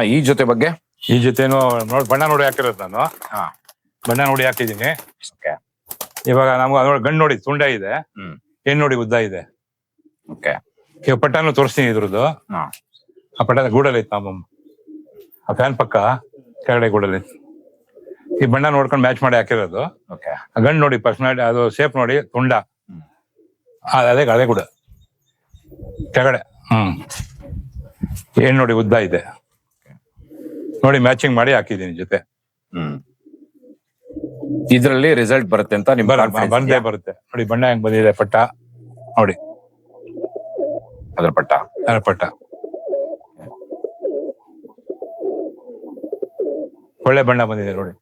ಅಣ್ಣ ಈ ಜೊತೆ ಬಗ್ಗೆ? ಈ ಜೊತೆನು ನೋಡ್ ಬಣ್ಣ ನೋಡಿ ಹಾಕಿರೋದು ನಾನು. ಹಾ. ಬಣ್ಣ ನೋಡಿ ಹಾಕಿದೀನಿ ಓಕೆ. ಇವಾಗ ನಮ್ಗೆ ನೋಡಿ ಗಂಡು ನೋಡಿ ತುಂಡ ಇದೆ. ಹ್ಮ್. ಹೆಣ್ಣು ನೋಡಿ ಉದ್ದ ಇದೆ. ಓಕೆ. ಈಗ ಪಟ್ಟನು ತೋರಿಸ್ತೀನಿ ಇದ್ರದ್ದು. ಹಾ. ಆ ಪಟ್ಟ ಗೂಡಲ್ಲಿ ಇತ್ತು ನಮ್ಮ ಆ ಫ್ಯಾನ್ ಪಕ್ಕ ಕೆಳಗಡೆ ಗೂಡಲ್ಲಿ ಈ ಬಣ್ಣ ನೋಡ್ಕೊಂಡು ಮ್ಯಾಚ್ ಮಾಡಿ ಹಾಕಿರೋದು. ಓಕೆ. ಆ ಗಂಡು ನೋಡಿ ಪರ್ಸನಾಲಿಟಿ ಅದು ಶೇಪ್ ನೋಡಿ ತುಂಡ. ಆ, ಅದೇ ಅದೇ ಕೂಡ ಕೆಳಗಡೆ. ಹ್ಮ್. ಏನ್ ನೋಡಿ ಉದ್ದ ಇದೆ. ನೋಡಿ ಮ್ಯಾಚಿಂಗ್ ಮಾಡಿ ಹಾಕಿದೀನಿ ಜೊತೆ. ಹ್ಮ್. ಇದ್ರಲ್ಲಿ ರಿಸಲ್ಟ್ ಬರುತ್ತೆ ಅಂತ ನಿಮ್ confidence ಬಂದೇ ಇದೆಯಾ? ಬರುತ್ತೆ. ನೋಡಿ ಬಣ್ಣ ಹೆಂಗ್ ಬಂದಿದೆ? ಪಟ್ಟ. ನೋಡಿ. ಅದ್ರ ಪಟ್ಟ? ಅದ್ರ ಪಟ್ಟ. ಒಳ್ಳೆ ಬಣ್ಣ ಬಂದಿದೆ ನೋಡಿ.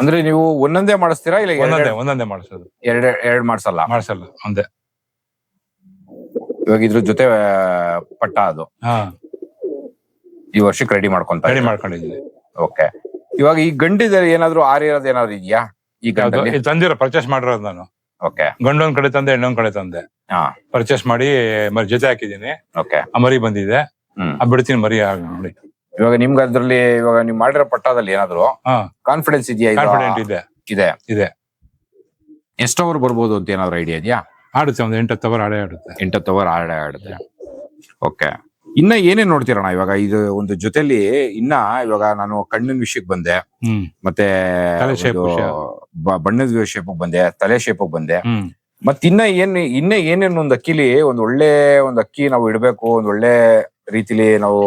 ಅಂದ್ರೆ ನೀವು ಒಂದೊಂದೇ ಮಾಡಿಸ್ತೀರಾ ಇಲ್ಲ ಒಂದೊಂದೇ ಒಂದೊಂದೇ ಮಾಡಿಸೋದು. ಎರಡ್ ಎರಡ್ ಮಾಡ್ಸಲ್ಲ? ಮಾಡಿಸಲ್ಲ ಒಂದೇ. ಇವಾಗ ಇದ್ರ ಜೊತೆ ಪಟ್ಟ ಅದು. ಹಾ. ಈ ವರ್ಷಕ್ಕೆ ರೆಡಿ ಮಾಡ್ಕೊಂತ ರೆಡಿ ಮಾಡ್ಕೊಂಡಿದ್ದೀನಿ ಓಕೆ. ಇವಾಗ ಈ ಗಂಡಿದಲ್ಲಿ ಏನಾದ್ರು ಆರಿರೋದು ಏನಾದ್ರು ಇದೆಯಾ? ಈ? ಗಂಡಲ್ಲಿ? ಇದು ತಂದಿರೋ ಪರ್ಚೇಸ್ ಮಾಡಿರೋದು ನಾನು. ಓಕೆ. ಗಂಡೊಂದ್ ಕಡೆ ತಂದೆ ಹೆಣ್ಣೊಂದ್ ಕಡೆ ತಂದೆ. ಹಾ. ಪರ್ಚೇಸ್ ಮಾಡಿ ಮರಿ ಜೊತೆ ಹಾಕಿದ್ದೀನಿ. ಓಕೆ. ಆ ಮರಿ ಬಂದಿದೆ. ಹ್ಮ್. ಆ ಬಿಡ್ತೀನಿ ಮರಿ ನೋಡಿ. ಇವಾಗ ನಿಮ್ಗೆ ಅದ್ರಲ್ಲಿ ಇವಾಗ ನೀವು ಮಾಡಿರೋ ಪಟ್ಟದಲ್ಲಿ ಏನಾದ್ರು ಹಾ. ಕಾನ್ಫಿಡೆನ್ಸ್ ಇದೆಯಾ ಇದು? ಕಾನ್ಫಿಡೆಂಟ್ ಇದೆ. ಇದೆ. ಇದೆ. ಎಷ್ಟು ಅವರ್ ಬರ್ಬೋದು ಅಂತ ಏನಾದ್ರು ಐಡಿಯಾ ಇದೆಯಾ? ಆಡುತ್ತೆ ಒಂದು ಎಂಟತ್ತು ಅವರ್ ಆಡೇ ಆಡುತ್ತೆ. ಎಂಟತ್ತು ಅವರ್ ಆಡೇ ಆಡುತ್ತೆ. ಓಕೆ ಇನ್ನ ಏನೇನ್ ನೋಡ್ತೀರಣ್ಣ ಇವಾಗ? ಇದು ಒಂದು ಜೊತೆಲಿ ಇನ್ನ ಇವಾಗ ನಾನು ಕಣ್ಣಿನ ವಿಷಯಕ್ಕೆ ಬಂದೆ. ಮತ್ತೆ. ಬಣ್ಣದ ಶೇಪ್ ಬಂದೆ ತಲೆ ಶೇಪ್ ಬಂದೆ. ಮತ್ತೆ ಮತ್ ಇನ್ನ ಏನ್ ಇನ್ನ ಏನೇನ್ ಒಂದ್ ಅಕ್ಕಿಲಿ ಒಂದ್ ಒಳ್ಳೆ ಒಂದ್ ಅಕ್ಕಿ ನಾವು ಇಡಬೇಕು ಒಂದ್ ಒಳ್ಳೆ ರೀತಿಲಿ ನಾವು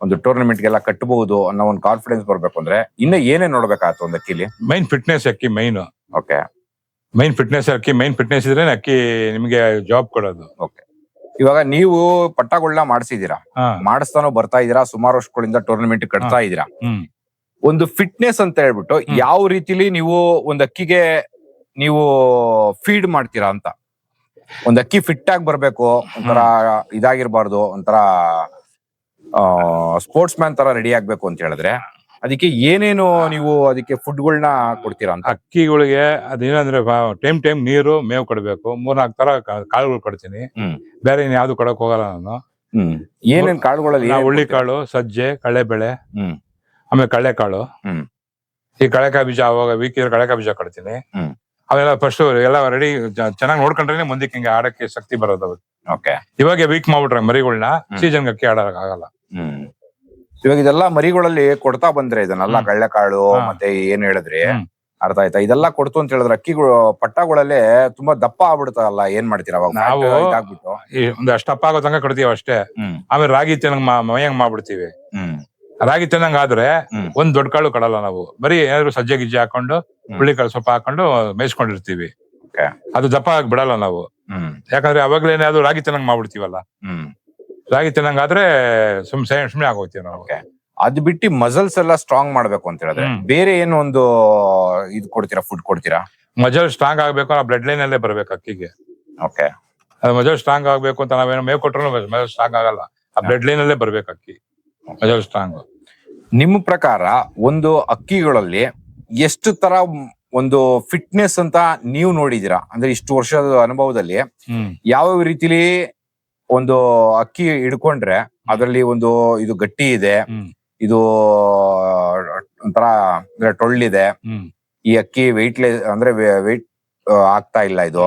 ಒಂದು ಟೂರ್ನಮೆಂಟ್ ಗೆಲ್ಲ ಕಟ್ಟಬಹುದು ಅನ್ನೋ ಒಂದು ಕಾನ್ಫಿಡೆನ್ಸ್ ಬರ್ಬೇಕು ಅಂದ್ರೆ ಇನ್ನ ಏನೇನ್ ನೋಡ್ಬೇಕಾಗ್ತದೆ ಒಂದ್ ಅಕ್ಕಿಲಿ? ಮೈನ್ ಫಿಟ್ನೆಸ್ ಅಕ್ಕಿ ಮೈನ್ ಓಕೆ ಮೈನ್ ಫಿಟ್ನೆಸ್ ಅಕ್ಕಿ ಮೈನ್ ಫಿಟ್ನೆಸ್ ಇದ್ರೆ ಅಕ್ಕಿ ನಿಮಗೆ ಜಾಬ್ ಕೊಡೋದು. ಓಕೆ ಇವಾಗ ನೀವು ಪಟ್ಟಗಳನ್ನ ಮಾಡಿಸಿದೀರಾ ಹಾ. ಮಾಡಿಸ್ತಾನೋ ಬರ್ತಾ ಇದೀರಾ ಸುಮಾರು ವರ್ಷಗಳಿಂದ ಟೂರ್ನಮೆಂಟ್ ಕಟ್ತಾ ಇದೀರಾ ಹ್ಮ್. ಒಂದು ಫಿಟ್ನೆಸ್ ಅಂತ ಹೇಳ್ಬಿಟ್ಟು ಯಾವ ರೀತಿಲಿ ನೀವು ಒಂದ್ ಅಕ್ಕಿಗೆ ನೀವು ಫೀಡ್ ಮಾಡ್ತೀರಾ ಅಂತ? ಒಂದ್ ಅಕ್ಕಿ ಫಿಟ್ ಆಗಿ ಬರ್ಬೇಕು ಒಂಥರ ಇದಾಗಿರ್ಬಾರ್ದು ಒಂಥರ ಸ್ಪೋರ್ಟ್ಸ್ ಮ್ಯಾನ್ ತರ ರೆಡಿ ಆಗ್ಬೇಕು ಅಂತ ಹೇಳಿದ್ರೆ ಅದಕ್ಕೆ ಏನೇನು ನೀವು ಅದಕ್ಕೆ ಫುಡ್ಗಳನ್ನ ಕೊಡ್ತೀರಾ ಅಂತ? ಅಕ್ಕಿಗಳಿಗೆ ಅದೇನಂದ್ರೆ ಟೈಮ್ ಟೈಮ್ ನೀರು ಮೇವು ಕೊಡ್ಬೇಕು. ಮೂರ್ನಾಲ್ಕು ತರ ಕಾಳುಗಳು ಕೊಡ್ತೀನಿ. ಬೇರೆ ಇನ್ ಯಾವ್ದು ಕೊಡಕ್ ಹೋಗಲ್ಲ ನಾನು. ಏನೇನ್ ಕಾಳುಗಳಲ್ಲಿ ಹುಳ್ಳಿ ಕಾಳು ಸಜ್ಜೆ ಹ್ಮ್. ಆಮೇಲೆ ಹ್ಮ್. ಈ ಕಳೆಕಾಯಿ ಬೀಜ ಅವಾಗ ವೀಕ್ ಇದ್ರೆ ಕಳೆಕಾಯಿ ಬೀಜ ಕೊಡ್ತೀನಿ. ಹ್ಮ್. ಅವೆಲ್ಲ ಫಸ್ಟ್ ಎಲ್ಲ ರೆಡಿ ಚೆನ್ನಾಗಿ ನೋಡ್ಕೊಂಡ್ರೆ ಮುಂದಕ್ಕೆ ಹಿಂಗೆ ಆಡಕ್ಕೆ ಶಕ್ತಿ ಬರೋದು. ಓಕೆ ಇವಾಗ ವೀಕ್ ಮಾಡ್ಬಿಟ್ರೆ ಮರಿಗಳನ್ನ ಸೀಸನ್ ಅಕ್ಕಿ ಆಡಕ್ ಆಗಲ್ಲ. ಇವಾಗ ಇದೆಲ್ಲ ಮರಿಗಳಲ್ಲಿ ಕೊಡ್ತಾ ಬಂದ್ರೆ ಇದನ್ನೆಲ್ಲ. ಕಳ್ಳೆಕಾಳು ಮತ್ತೆ ಏನ್ ಹೇಳಿದ್ರಿ. ಅರ್ಥ ಆಯ್ತಾ? ಇದೆಲ್ಲ ಕೊಡ್ತು ಅಂತ ಹೇಳಿದ್ರೆ ಅಕ್ಕಿಗಳು ಪಟ್ಟಗಳಲ್ಲೇ ತುಂಬಾ ದಪ್ಪ ಆಗ್ಬಿಡ್ತಾರಲ್ಲ ಏನ್ ಮಾಡ್ತೀರಾ ಅವಾಗ? ನಾವು- ಅಪ್ಪ ಇದಾಗ್ಬಿಟ್ಟು. ಈ ಒಂದು ಅಷ್ಟಪ್ಪ ಆಗೋ ತನಕ ಕೊಡ್ತೀವಿ ಅಷ್ಟೇ. ಹ್ಮ್. ಆಮೇಲೆ ರಾಗಿ ತಿನ್ನಂಗ್ ಮೈಯಂಗ್ ಮಾಡ್ಬಿಡ್ತೀವಿ. ಹ್ಮ್. ರಾಗಿ ತಿನ್ನಂಗ್ ಆದ್ರೆ ಹ್ಮ್. ಒಂದ್ ದೊಡ್ಡ ಕಾಳು ಕೊಡಲ್ಲ ನಾವು. ಬರೀ ಏನಾದ್ರು ಸಜ್ಜೆ ಗಿಜ್ಜೆ ಹಾಕೊಂಡು. ಹುಳಿ ಕಾಳು ಸ್ವಲ್ಪ ಹಾಕೊಂಡು ಮೇಯಿಸ್ಕೊಂಡಿರ್ತೀವಿ. Okay. ಅದು ದಪ್ಪ ಆಗಿ ಬಿಡಲ್ಲ ನಾವು. ಹ್ಮ್. ಯಾಕಂದ್ರೆ ಅವಾಗ್ಲೇನೆ ಅದು ರಾಗಿ ತಿನ್ನಂಗ್ ಮಾಡ್ಬಿಡ್ತೀವಲ್ಲ. ಹ್ಮ್. ರಾಗಿ ತಿನ್ನಂಗಾದ್ರೆ ಸುಮ್ ಸುಮ್ನೆ ಆಗೋಗ್ತೀವಿ ನಾವು. ಅದ್ ಬಿಟ್ಟು ಮಸಲ್ಸ್ ಎಲ್ಲ ಸ್ಟ್ರಾಂಗ್ ಮಾಡ್ಬೇಕು ಅಂತ ಹೇಳಿದ್ರೆ ಬೇರೆ ಏನು ಒಂದು ಇದು ಕೊಡ್ತೀರಾ ಫುಡ್ ಕೊಡ್ತೀರಾ? ಮಜಲ್ ಸ್ಟ್ರಾಂಗ್ ಆಗ್ಬೇಕು ಆ ಬ್ಲಡ್ ಲೈನ್ ಅಲ್ಲೇ ಬರ್ಬೇಕು ಅಕ್ಕಿಗೆ. ಓಕೆ ಅದು ಮಜಲ್ ಸ್ಟ್ರಾಂಗ್ ಆಗ್ಬೇಕು ಅಂತ ನಾವೇನೋ ಮೇವ್ ಕೊಟ್ರು ಮಜಲ್ ಸ್ಟ್ರಾಂಗ್ ಆಗಲ್ಲ. ಆ ಬ್ಲಡ್ ಲೈನ್ ಅಲ್ಲೇ ಬರ್ಬೇಕು ಅಕ್ಕಿ. ಮಜಲ್ ಸ್ಟ್ರಾಂಗ್ ನಿಮ್ಮ ಪ್ರಕಾರ ಒಂದು ಅಕ್ಕಿಗಳಲ್ಲಿ ಎಷ್ಟು ತರ ಒಂದು ಫಿಟ್ನೆಸ್ ಅಂತ ನೀವು ನೋಡಿದೀರಾ ಅಂದ್ರೆ ಇಷ್ಟು ವರ್ಷದ ಅನುಭವದಲ್ಲಿ ಯಾವ ರೀತಿಲಿ ಒಂದು ಅಕ್ಕಿ ಹಿಡ್ಕೊಂಡ್ರೆ ಅದರಲ್ಲಿ ಒಂದು ಇದು ಗಟ್ಟಿ ಇದೆ ಇದು ಒಂಥರ ಅಂದ್ರೆ ಟೊಳ್ಳಿದೆ. ಈ ಅಕ್ಕಿ ವೆಯ್ಟ್ಲೆಸ್ ಅಂದ್ರೆ ವೆಯ್ಟ್ ಆಗ್ತಾ ಇಲ್ಲ ಇದು.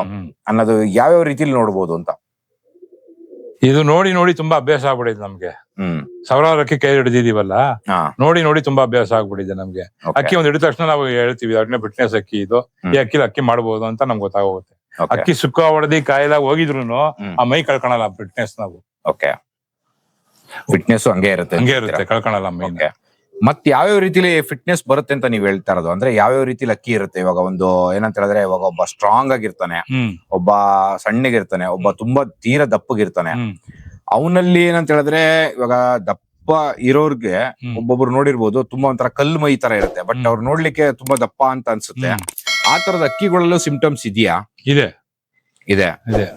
ಅನ್ನೋದು ಯಾವ್ಯಾವ ರೀತಿಲಿ ನೋಡ್ಬೋದು ಅಂತ. ಇದು ನೋಡಿ ನೋಡಿ ತುಂಬಾ ಅಭ್ಯಾಸ ಆಗ್ಬಿಟ್ಟಿದೆ ನಮ್ಗೆ. ಹ್ಮ್. ಸಾವಿರಾರು ಅಕ್ಕಿ ಕೈ ಹಿಡಿದಿದೀವಲ್ಲ ನೋಡಿ ನೋಡಿ ತುಂಬಾ ಅಭ್ಯಾಸ ಆಗ್ಬಿಟ್ಟಿದೆ ನಮ್ಗೆ. ಅಕ್ಕಿ ಒಂದ್ ಹಿಡಿದ ತಕ್ಷಣ ನಾವು ಹೇಳ್ತೀವಿ ಅದನ್ನೇ ಫಿಟ್ನೆಸ್ ಅಕ್ಕಿ ಇದು. ಈ ಅಕ್ಕಿಲಿ ಅಕ್ಕಿ ಮಾಡ್ಬೋದು ಅಂತ ನಮ್ಗೆ ಗೊತ್ತಾಗೋಗುತ್ತೆ. ಅಕ್ಕಿ ಸುಕ್ಕ ಹೊಡೆದಿ ಕಾಯ್ದಾಗ ಹೋಗಿದ್ರು. ಆ ಮೈ ಕಳ್ಕೊಳಲ್ಲ ಫಿಟ್ನೆಸ್ ನಾವು. ಓಕೆ ಫಿಟ್ನೆಸ್ ಹಂಗೆ ಇರುತ್ತೆ ಹಂಗೆ ಇರುತ್ತೆ ಕಳ್ಕೊಳಲ್ಲ ಮೈ ಓಕೆ ಮತ್ ಯಾವ್ಯಾವ ರೀತಿಲಿ ಫಿಟ್ನೆಸ್ ಬರುತ್ತೆ ಅಂತ ನೀವ್ ಹೇಳ್ತಾ ಇರೋದು? ಅಂದ್ರೆ ಯಾವ್ಯಾವ ರೀತಿಲಿ ಅಕ್ಕಿ ಇರುತ್ತೆ? ಇವಾಗ ಒಂದು ಏನಂತ ಹೇಳಿದ್ರೆ ಇವಾಗ ಒಬ್ಬ ಸ್ಟ್ರಾಂಗ್ ಆಗಿರ್ತಾನೆ ಒಬ್ಬ ಸಣ್ಣಗಿರ್ತಾನೆ ಒಬ್ಬ ತುಂಬಾ ತೀರ ದಪ್ಪಗಿರ್ತಾನೆ. ಅವನಲ್ಲಿ ಏನಂತ ಹೇಳಿದ್ರೆ ಇವಾಗ ದಪ್ಪ ಇರೋರ್ಗೆ. ಒಬ್ಬೊಬ್ರು ನೋಡಿರ್ಬೋದು ತುಂಬಾ ಒಂಥರ ಕಲ್ಲು ಮೈ ತರ ಇರುತ್ತೆ. ಬಟ್. ಅವ್ರು ನೋಡ್ಲಿಕ್ಕೆ ತುಂಬಾ ದಪ್ಪ ಅಂತ ಅನ್ಸುತ್ತೆ. ಆ ತರದ ಅಕ್ಕಿಗಳಲ್ಲೂ ಸಿಂಪ್ಟಮ್ಸ್ ಇದೆಯಾ? ಇದೆ. ಇದೆ? ಇದೆ.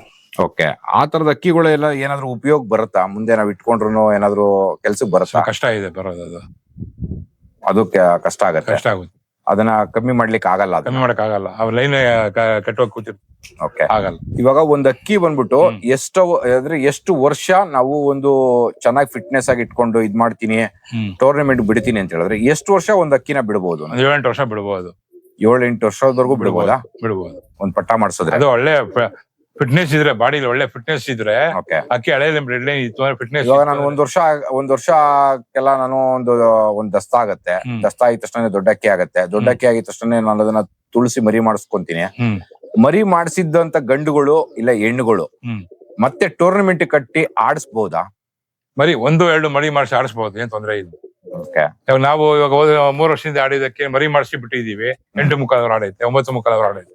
ಓಕೆ ಆ ತರದ ಅಕ್ಕಿಗಳೆಲ್ಲ ಏನಾದ್ರು ಉಪಯೋಗ ಬರುತ್ತಾ? ಮುಂದೆ ನಾವ್ ಇಟ್ಕೊಂಡ್ರು ಏನಾದ್ರು ಕೆಲ್ಸಕ್ಕೆ ಬರುತ್ತಾ? ಕಷ್ಟ ಇದೆ ಬರೋದು ಅದು. ಕಷ್ಟ ಆಗತ್ತೆ. ಕಷ್ಟ ಆಗುತ್ತೆ. ಅದನ್ನ ಕಮ್ಮಿ ಮಾಡ್ಲಿಕ್ಕೆ ಆಗಲ್ಲ ಕಮ್ಮಿ ಮಾಡಕ್ ಆಗಲ್ಲ. ಅವ್ರ ಲೈನ್ ಕಟ್ಟೋಗಿ ಕೂತಿರ್ ಓಕೆ ಆಗಲ್ಲ. ಇವಾಗ ಒಂದ್ ಅಕ್ಕಿ ಬಂದ್ಬಿಟ್ಟು. ಎಷ್ಟು ಅಂದ್ರೆ ಎಷ್ಟು ವರ್ಷ ನಾವು ಒಂದು ಚೆನ್ನಾಗಿ ಫಿಟ್ನೆಸ್ ಆಗಿ ಇಟ್ಕೊಂಡು ಇದ್ ಮಾಡ್ತೀನಿ ಟೂರ್ನಮೆಂಟ್ ಬಿಡ್ತೀನಿ ಅಂತ ಹೇಳಿದ್ರೆ ಎಷ್ಟು ವರ್ಷ ಒಂದ್ ಅಕ್ಕಿನ ಬಿಡಬಹುದು ಏಳೆಂಟು ವರ್ಷ ಬಿಡ್ಬೋದು. ಏಳು ಎಂಟು ವರ್ಷದವರೆಗೂ ಬಿಡ್ಬೋದಾ ಬಿಡ್ಬೋದು? ಒಂದ್ ಪಟ್ಟ ಮಾಡಿಸಿದ್ರೆ. ಅದು ಒಳ್ಳೆ ಫಿಟ್ನೆಸ್ ಇದ್ರೆ ಬಾಡಿಲಿ ಒಳ್ಳೆ ಫಿಟ್ನೆಸ್ ಇದ್ರೆ ಓಕೆ ಅಕ್ಕಿ ಹಳೆ ರೆಡ್ ಲೈನ್ ಇತ್ತು ಅಂದ್ರೆ ಫಿಟ್ನೆಸ್ ಇವಾಗ ನಾನು ಒಂದ್ ವರ್ಷ ಒಂದ್ ವರ್ಷಕ್ಕೆಲ್ಲ ನಾನು ಒಂದು ಒಂದ್ ದಸ್ತ ಆಗತ್ತೆ. ದಸ್ತ ಆಗಿದ ತಕ್ಷಣ ದೊಡ್ಡ ಅಕ್ಕಿ ಆಗತ್ತೆ. ದೊಡ್ಡ ಅಕ್ಕಿ ಆಗಿದ ತಕ್ಷಣ ನಾನು ಅದನ್ನ ತುಳಸಿ ಮರಿ ಮಾಡಿಸ್ಕೊಂತೀನಿ. ಮರಿ ಮಾಡಿಸಿದ್ದಂತ ಗಂಡುಗಳು ಇಲ್ಲ ಹೆಣ್ಣುಗಳು ಮತ್ತೆ ಟೂರ್ನಮೆಂಟ್ ಕಟ್ಟಿ ಆಡಿಸ್ಬಹುದಾ ಮರಿ ಒಂದು ಎರಡು ಮರಿ ಮಾಡಿಸಿ ಆಡಿಸ್ಬೋದು ಏನ್ ತೊಂದ್ರೆ ಇಲ್ಲ. ಇವಾಗ ನಾವು ಇವಾಗ ಹೋದ ಮೂರು ವರ್ಷದಿಂದ ಆಡಿದಕ್ಕೆ ಮರಿ ಮಾಡಿಸಿ ಬಿಟ್ಟಿದೀವಿ ಎಂಟು ಮುಖದವ್ರು ಆಡೈತೆ ಒಂಬತ್ತು ಮುಖದವ್ರು ಆಡೈತೆ.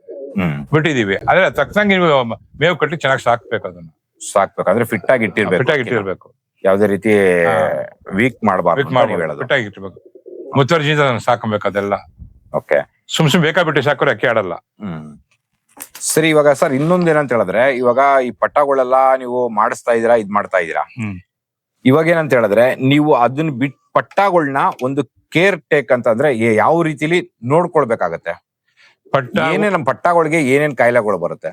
ಬಿಟ್ಟಿದೀವಿ ಆದ್ರೆ ತಕ್ಕಂಗೆ ನೀವು ಮೇವು ಕಟ್ಟಿ ಚೆನ್ನಾಗಿ ಸಾಕ್ಬೇಕು ಅದನ್ನ. ಸಾಕ್ಬೇಕು. ಅಂದ್ರೆ ಫಿಟ್ ಆಗಿ ಇಟ್ಟಿರ್ಬೇಕು. ಫಿಟ್ ಆಗಿ ಇಟ್ಟಿರ್ಬೇಕು. ಯಾವ್ದೇ ರೀತಿ. ವೀಕ್ ಮಾಡಬಾರ್ದು ಫಿಟ್ ಮಾಡಿ ಫಿಟ್ ಆಗಿ ಇಟ್ಟಿರ್ಬೇಕು. ಮುತ್ತುವರ್ಜಿಯಿಂದ ಅದನ್ನ ಸಾಕಬೇಕು ಅದೆಲ್ಲ. ಓಕೆ. ಸುಮ್ ಸುಮ್ ಬೇಕಾಬಿಟ್ಟು ಸಾಕೋರು ಅಕ್ಕಿ ಆಡಲ್ಲ. ಹ್ಮ್. ಸರಿ ಇವಾಗ ಸರ್ ಇನ್ನೊಂದ್ ಏನಂತ ಹೇಳಿದ್ರೆ ಇವಾಗ ಈ ಪಟ್ಟಗಳೆಲ್ಲ ನೀವು ಮಾಡಿಸ್ತಾ ಇದೀರಾ ಇದ್ ಮಾಡ್ತಾ ಇದೀರಾ. ಇವಾಗ ಏನಂತ ಹೇಳಿದ್ರೆ ನೀವು ಅದನ್ನ ಬಿಟ್ ಪಟ್ಟಗಳನ್ನ ಒಂದು ಕೇರ್ ಟೇಕ್ ಅಂತಂದ್ರೆ ಯಾವ ರೀತಿಲಿ ನೋಡ್ಕೊಳ್ಬೇಕಾಗತ್ತೆ. ಪಟ್ಟ ಏನೇ ನಮ್ ಪಟ್ಟಗಳಿಗೆ ಏನೇನ್ ಕಾಯಿಲೆಗಳು ಬರುತ್ತೆ?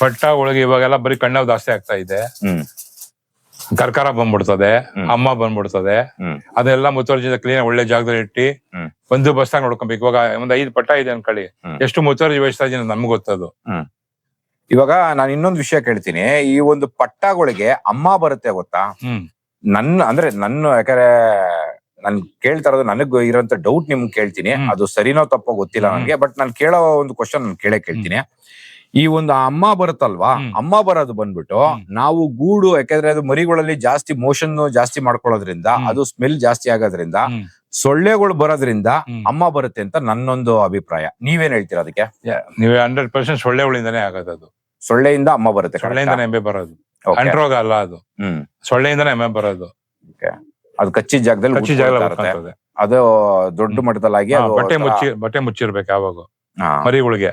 ಪಟ್ಟಾಗಳಿಗೆ ಇವಾಗೆಲ್ಲ ಬರೀ ಕಣ್ಣವ್ ಜಾಸ್ತಿ ಆಗ್ತಾ ಇದೆ. ಕರ್ಕಾರ ಬಂದ್ಬಿಡ್ತದೆ ಅಮ್ಮ ಬಂದ್ಬಿಡ್ತದೆ. ಅದೆಲ್ಲ ಮುತುವರ್ಜಿಯಿಂದ ಕ್ಲೀನ್ ಒಳ್ಳೆ ಜಾಗದಲ್ಲಿ ಇಟ್ಟು ಒಂದು ಒಂದು ಆಗಿ ನೋಡ್ಕೊಬೇಕು. ಇವಾಗ ಒಂದ್ ಐದು ಪಟ್ಟ ಇದೆ ಅನ್ಕೊಳ್ಳಿ. ಎಷ್ಟು ಮುತುವರ್ಜಿ ವಹಿಸ್ತಾ ಇದೀನಿ ನಮ್ಗೆ ಗೊತ್ತದು. ಇವಾಗ ನಾನು ಇನ್ನೊಂದು ವಿಷಯ ಕೇಳ್ತೀನಿ. ಈ ಒಂದು ಪಟ್ಟಾಗಳಿಗೆ ಅಮ್ಮ ಬರುತ್ತೆ ಗೊತ್ತಾ? ಹ್ಮ್. ನನ್ನ ಅಂದ್ರೆ ನನ್ನ ಯಾಕಂದ್ರೆ ನನ್ ಕೇಳ್ತಾ ಇರೋದು ನನಗ್ ಇರೋಂತ ಡೌಟ್ ನಿಮ್ಗೆ ಕೇಳ್ತೀನಿ. ಅದು ಸರಿನೋ ತಪ್ಪೋ ಗೊತ್ತಿಲ್ಲ. ನನಗೆ ಬಟ್ ನಾನು ಕೇಳೋ ಒಂದು ಕ್ವಶನ್ ನಾನು ಕೇಳೇ ಕೇಳ್ತೀನಿ. ಈ ಒಂದು ಅಮ್ಮ ಬರುತ್ತಲ್ವಾ. ಅಮ್ಮ ಬರೋದು ಬಂದ್ಬಿಟ್ಟು ನಾವು ಗೂಡು ಯಾಕಂದ್ರೆ ಅದು ಮರಿಗಳಲ್ಲಿ ಜಾಸ್ತಿ ಮೋಷನ್ ಜಾಸ್ತಿ ಮಾಡ್ಕೊಳ್ಳೋದ್ರಿಂದ ಅದು ಸ್ಮೆಲ್ ಜಾಸ್ತಿ ಆಗೋದ್ರಿಂದ ಸೊಳ್ಳೆಗಳು ಬರೋದ್ರಿಂದ ಅಮ್ಮ ಬರುತ್ತೆ ಅಂತ ನನ್ನೊಂದು ಅಭಿಪ್ರಾಯ. ನೀವೇನ್ ಹೇಳ್ತೀರಾ ಅದಕ್ಕೆ? ನೀವೇ ಹಂಡ್ರೆಡ್ ಪರ್ಸೆಂಟ್ ಸೊಳ್ಳೆಗಳಿಂದಾನೇ ಆಗೋದು ಅದು. ಸೊಳ್ಳೆಯಿಂದ ಅಮ್ಮ ಬರುತ್ತೆ ಸೊಳ್ಳೆಯಿಂದಾನೇ ಬರೋದು. ಅಂಟ್ರೋಗ ಅಲ್ಲ ಅದು? ಹ್ಮ್. ಸೊಳ್ಳೆಯಿಂದಾನೇ ಎಮ್ಮೆ ಬರೋದು. ಅದು ಕಚ್ಚಿ ಜಾಗದಲ್ಲಿ ಕಚ್ಚಿ ಹುಟ್ಕೊಳ್ತಾ ಜಾಗ ಇರುತ್ತೆ. ಅದು ದೊಡ್ಡ ಮಟ್ಟದಲ್ಲಾಗಿ ಹಾ, ಅದು ಬಟ್ಟೆ ಒಂಥರ- ಮುಚ್ಚಿ ಬಟ್ಟೆ ಮುಚ್ಚಿರ್ಬೇಕು ಯಾವಾಗ. ಹಾ. ಮರಿಗಳಿಗೆ